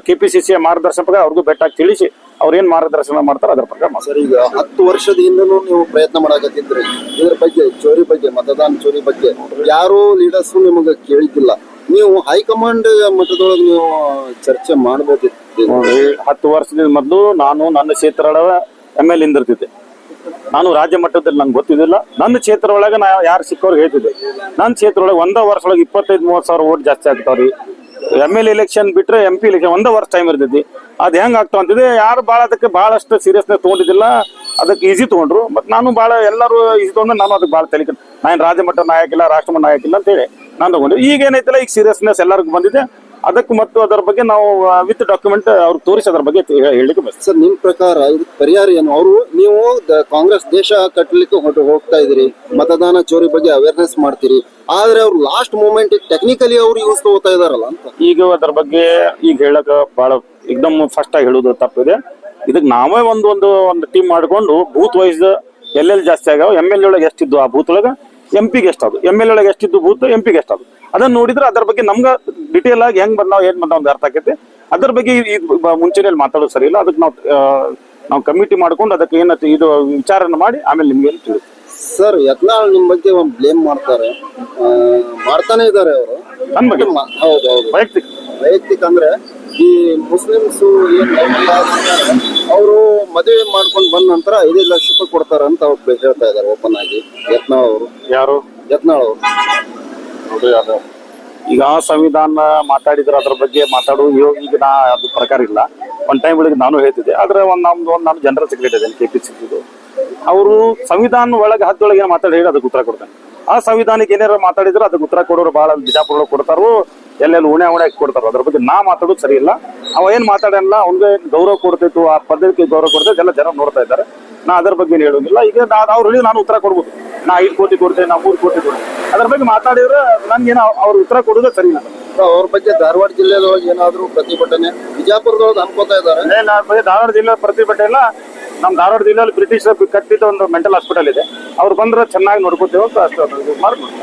ಕೆಪಿಸಿಸಿಯ ಮಾರ್ಗದರ್ಶಕ ಅವ್ರಿಗೂ ಬೆಟ್ಟಾಗಿ ತಿಳಿಸಿ ಅವ್ರು ಏನ್ ಮಾರ್ಗದರ್ಶನ ಮಾಡ್ತಾರೆ ಅದರ ಪ್ರಕಾರ. ಸರ್ ಈಗ ಹತ್ತು ವರ್ಷದ ಹಿಂದನೂ ನೀವು ಪ್ರಯತ್ನ ಮಾಡಕತ್ತಿದ್ರಿ. ಇದ್ರ ಬಗ್ಗೆ ಚೋರಿ ಬಗ್ಗೆ ಮತದಾನ ಚೋರಿ ಬಗ್ಗೆ ಯಾರು ಲೀಡರ್ಸ್ ನಿಮಗೆ ಕೇಳಿದ್ದಿಲ್ಲ. ನೀವು ಹೈಕಮಾಂಡ್ ಮಟ್ಟದೊಳಗೆ ನೀವು ಚರ್ಚೆ ಮಾಡಬೇಕಿತ್ತು. ನೋಡ್ರಿ ಹತ್ತು ವರ್ಷದಿಂದ ಮೊದಲು ನಾನು ನನ್ನ ಕ್ಷೇತ್ರ ಎಂ ಎಲ್ ಇಂದಿರ್ತಿದ್ದೆ ನಾನು ರಾಜ್ಯ ಮಟ್ಟದಲ್ಲಿ ನಂಗೆ ಗೊತ್ತಿದ್ದಿಲ್ಲ. ನನ್ನ ಕ್ಷೇತ್ರ ಒಳಗೆ ನಾ ಯಾರು ಸಿಕ್ಕವ್ರಿಗೆ ಹೇಳ್ತಿದ್ದೆ. ನನ್ನ ಕ್ಷೇತ್ರ ಒಳಗೆ ಒಂದೇ ವರ್ಷ ಒಳಗೆ ಇಪ್ಪತ್ತೈದು ಮೂವತ್ತು ಸಾವಿರ ಓಟ್ ಜಾಸ್ತಿ ಆಗ್ತಾವ್ರಿ. ಎಂ ಎಲ್ ಎಲೆಕ್ಷನ್ ಬಿಟ್ರೆ ಎಂ ಪಿ ಎಲೆಕ್ಷನ್ ಒಂದೇ ವರ್ಷ ಟೈಮ್ ಇರ್ತೈತಿ. ಅದು ಹೆಂಗೆ ಆಗ್ತಾವ ಅಂತಿದೆ ಯಾರು ಭಾಳ ಅದಕ್ಕೆ ಬಹಳಷ್ಟು ಸೀರಿಯಸ್ನೆಸ್ ತೊಗೊಂಡಿದ್ದಿಲ್ಲ. ಅದಕ್ಕೆ ಈಸಿ ತಗೊಂಡ್ರು. ಮತ್ತು ನಾನು ಭಾಳ ಎಲ್ಲರೂ ಈಸಿ ತಗೊಂಡ್ರೆ ನಾನು ಅದಕ್ಕೆ ಭಾಳ ತಲೆ ನಾನು ರಾಜ್ಯಮಟ್ಟ ಮಟ್ಟ ಇಲ್ಲ, ರಾಷ್ಟ್ರಮಟ್ಟ ಮಟ್ಟ ನಾಯಕಿಲ್ಲ ಅಂತ ಹೇಳಿ ನಾನು ತಗೊಂಡೆ. ಈಗ ಏನೈತಿಲ್ಲ ಈಗ ಸೀರಿಯಸ್ನೆಸ್ ಎಲ್ಲರಿಗೂ ಬಂದಿದೆ. ಅದಕ್ಕೆ ಮತ್ತು ಅದರ ಬಗ್ಗೆ ನಾವು ವಿತ್ ಡಾಕ್ಯುಮೆಂಟ್ ಅವ್ರಿಗೆ ತೋರಿಸಿ ಅದರ ಬಗ್ಗೆ ಹೇಳಲಿಕ್ಕೆ ನಿಮ್ಮ ಸರ್ ನಿಮ್ ಪ್ರಕಾರ ಇದಕ್ಕೆ ಪರಿಹಾರ ಏನು? ಅವರು ನೀವು ಕಾಂಗ್ರೆಸ್ ದೇಶ ಕಟ್ಟಲಿಕ್ಕೆ ಹೊರಟು ಹೋಗ್ತಾ ಇದ್ದೀರಿ. ಮತದಾನ ಚೋರಿ ಬಗ್ಗೆ ಅವೇರ್ನೆಸ್ ಮಾಡ್ತೀರಿ. ಆದ್ರೆ ಅವ್ರು ಲಾಸ್ಟ್ ಮೂಮೆಂಟ್ ಟೆಕ್ನಿಕಲಿ ಅವ್ರು ಯೂಸ್ ತಗೋತಾ ಇದಾರಲ್ಲ ಅಂತ. ಈಗ ಅದ್ರ ಬಗ್ಗೆ ಈಗ ಹೇಳಕ್ ಬಹಳ ಎಕ್ದಮ್ ಫಸ್ಟ್ ಆಗಿ ಹೇಳುದು ತಪ್ಪಿದೆ. ಇದಕ್ಕೆ ನಾವೇ ಒಂದು ಒಂದು ಒಂದು ಟೀಮ್ ಮಾಡ್ಕೊಂಡು ಬೂತ್ ವೈಸ್ ಎಲ್ಲೆಲ್ಲಿ ಜಾಸ್ತಿ ಆಗ್ಯಾವ ಎಂ ಎಲ್ ಒಳಗೆ ಎಷ್ಟಿದ್ದು ಆ ಬೂತ್ ಒಳಗೆ ಎಂ ಪಿಗೆ ಎಷ್ಟದು. ಎಂ ಎಲ್ ಒಳಗೆ ಎಷ್ಟಿದ್ದು ಬೂತ್ ಎಂ ಪಿಗೆ ಎಷ್ಟದು. ಅದನ್ನ ನೋಡಿದ್ರೆ ಅದ್ರ ಬಗ್ಗೆ ನಮ್ಗ ಡಿಟೇಲ್ ಆಗಿ ಹೆಂಗ್ ಬಂದಾವ್ ಏನ್ ಬಂದಾವ್ ಅಂತ ಅರ್ಥ ಆಕೈತಿ. ಅದ್ರ ಬಗ್ಗೆ ಈ ಮುಂಚೆನೆಯಲ್ಲಿ ಮಾತಾಡೋದು ಸರಿ ಇಲ್ಲ. ಅದಕ್ಕೆ ನಾವು ನಾವು ಕಮಿಟಿ ಮಾಡ್ಕೊಂಡು ಅದಕ್ಕೆ ಏನ ಇದು ವಿಚಾರನ ಮಾಡಿ ಆಮೇಲೆ ನಿಮ್ಗೆ ತಿಳಿದು ಸರ್ ಯತ್ನಾಳ್ ನಿಮ್ ಬಗ್ಗೆ ಒಂದು ಬ್ಲೇಮ್ ಮಾಡ್ತಾರೆ. ಮಾಡ್ತಾನೆ ಇದ್ದಾರೆ ಅವರು. ನನ್ ಬಗ್ಗೆ? ಹೌದು ಹೌದು. ವೈಯಕ್ತಿಕ? ವೈಯಕ್ತಿಕ ಅಂದ್ರೆ ಈ ಮುಸ್ಲಿಮ್ಸ್ ಏನ್ ಅವರು ಮದುವೆ ಮಾಡ್ಕೊಂಡು ಬಂದ ನಂತರ ಐದೈದು ಲಕ್ಷ ರೂಪಾಯಿ ಕೊಡ್ತಾರ ಅಂತ ಅವ್ರು ಹೇಳ್ತಾ ಇದಾರೆ ಓಪನ್ ಆಗಿ. ಯತ್ನಾಳ್ ಅವರು. ಯಾರು? ಯತ್ನಾಳ್ ಅವರು. ನೋಡ್ರಿ ಅದು. ಈಗ ಸಂವಿಧಾನ ಮಾತಾಡಿದ್ರೆ ಅದ್ರ ಬಗ್ಗೆ ಮಾತಾಡು ಇವಾಗ ಈಗ ನಾ ಅದು ಪ್ರಕಾರ ಇಲ್ಲ. ಒನ್ ಟೈಮ್ ಒಳಗೆ ನಾನು ಹೇಳ್ತಿದ್ದೆ. ಆದ್ರೆ ಒಂದ್ ನಮ್ದು ಒಂದು ನಾನು ಜನರಲ್ ಸೆಕ್ರೆಟರಿ ಇದ್ದೇನೆ ಕೆ ಪಿ ಸಿ ಅವರು ಸಂವಿಧಾನ ಒಳಗೆ ಹದ್ದೊಳಗೆ ಮಾತಾಡಿ ಹೇಳಿ ಅದಕ್ಕೆ ಉತ್ತರ ಕೊಡ್ತಾನೆ. ಆ ಸಂವಿಧಾನಕ್ಕೆ ಏನಾರ ಮಾತಾಡಿದ್ರೆ ಅದಕ್ಕೆ ಉತ್ತರ ಕೊಡೋರು ಬಹಳ ಬಿಜಾಪುರ ಕೊಡ್ತಾರೋ, ಎಲ್ಲೆಲ್ಲಿ ಉಣೆ ಉಣೆ ಕೊಡ್ತಾರೋ. ಅದ್ರ ಬಗ್ಗೆ ನಾ ಮಾತಾಡೋದು ಸರಿ ಇಲ್ಲ. ಅವ ಏನ್ ಮಾತಾಡಲ್ಲ, ಅವ್ನಿಗೆ ಗೌರವ ಕೊಡ್ತಿತ್ತು, ಆ ಪದ್ಧತಿಗೆ ಗೌರವ ಕೊಡ್ತೈತೆ ಎಲ್ಲ ಜನ ನೋಡ್ತಾ ಇದ್ದಾರೆ. ನಾ ಅದ್ರ ಬಗ್ಗೆ ಏನು ಹೇಳೋದಿಲ್ಲ. ಈಗ ಅವ್ರು ಹೇಳಿ ನಾನು ಉತ್ತರ ಕೊಡ್ಬೋದು. ನಾ ಐದು ಕೋಟಿ ಕೊಡ್ತೇನೆ ನಾ ಮೂರು ಕೋಟಿ ಕೊಡ್ತೇನೆ. ಅದ್ರ ಬಗ್ಗೆ ಮಾತಾಡಿದ್ರೆ ನನ್ಗೇನೋ ಅವ್ರ ಉತ್ತರ ಕೊಡೋದೇ ಸರಿ ನಾನು ಅವ್ರ ಬಗ್ಗೆ ಧಾರವಾಡ ಜಿಲ್ಲೆದೊಳಗೆ ಏನಾದರೂ ಪ್ರತಿಭಟನೆ ಬಿಜಾಪುರದೊಳಗೆ ಅನ್ಕೋತಾ ಇದ್ದಾರೆ? ಬಗ್ಗೆ ಧಾರವಾಡ ಜಿಲ್ಲೆ ಪ್ರತಿಭಟನೆ ಎಲ್ಲ ನಮ್ಮ ಧಾರವಾಡ ಜಿಲ್ಲೆಯಲ್ಲಿ ಬ್ರಿಟಿಷ್ ಕಟ್ಟಿದ ಒಂದು ಮೆಂಟಲ್ ಹಾಸ್ಪಿಟಲ್ ಇದೆ. ಅವ್ರು ಬಂದ್ರೆ ಚೆನ್ನಾಗಿ ನೋಡ್ಕೋತೇವೆ ಅಂತ ಅಷ್ಟು ಮಾಡ್ಬೋದು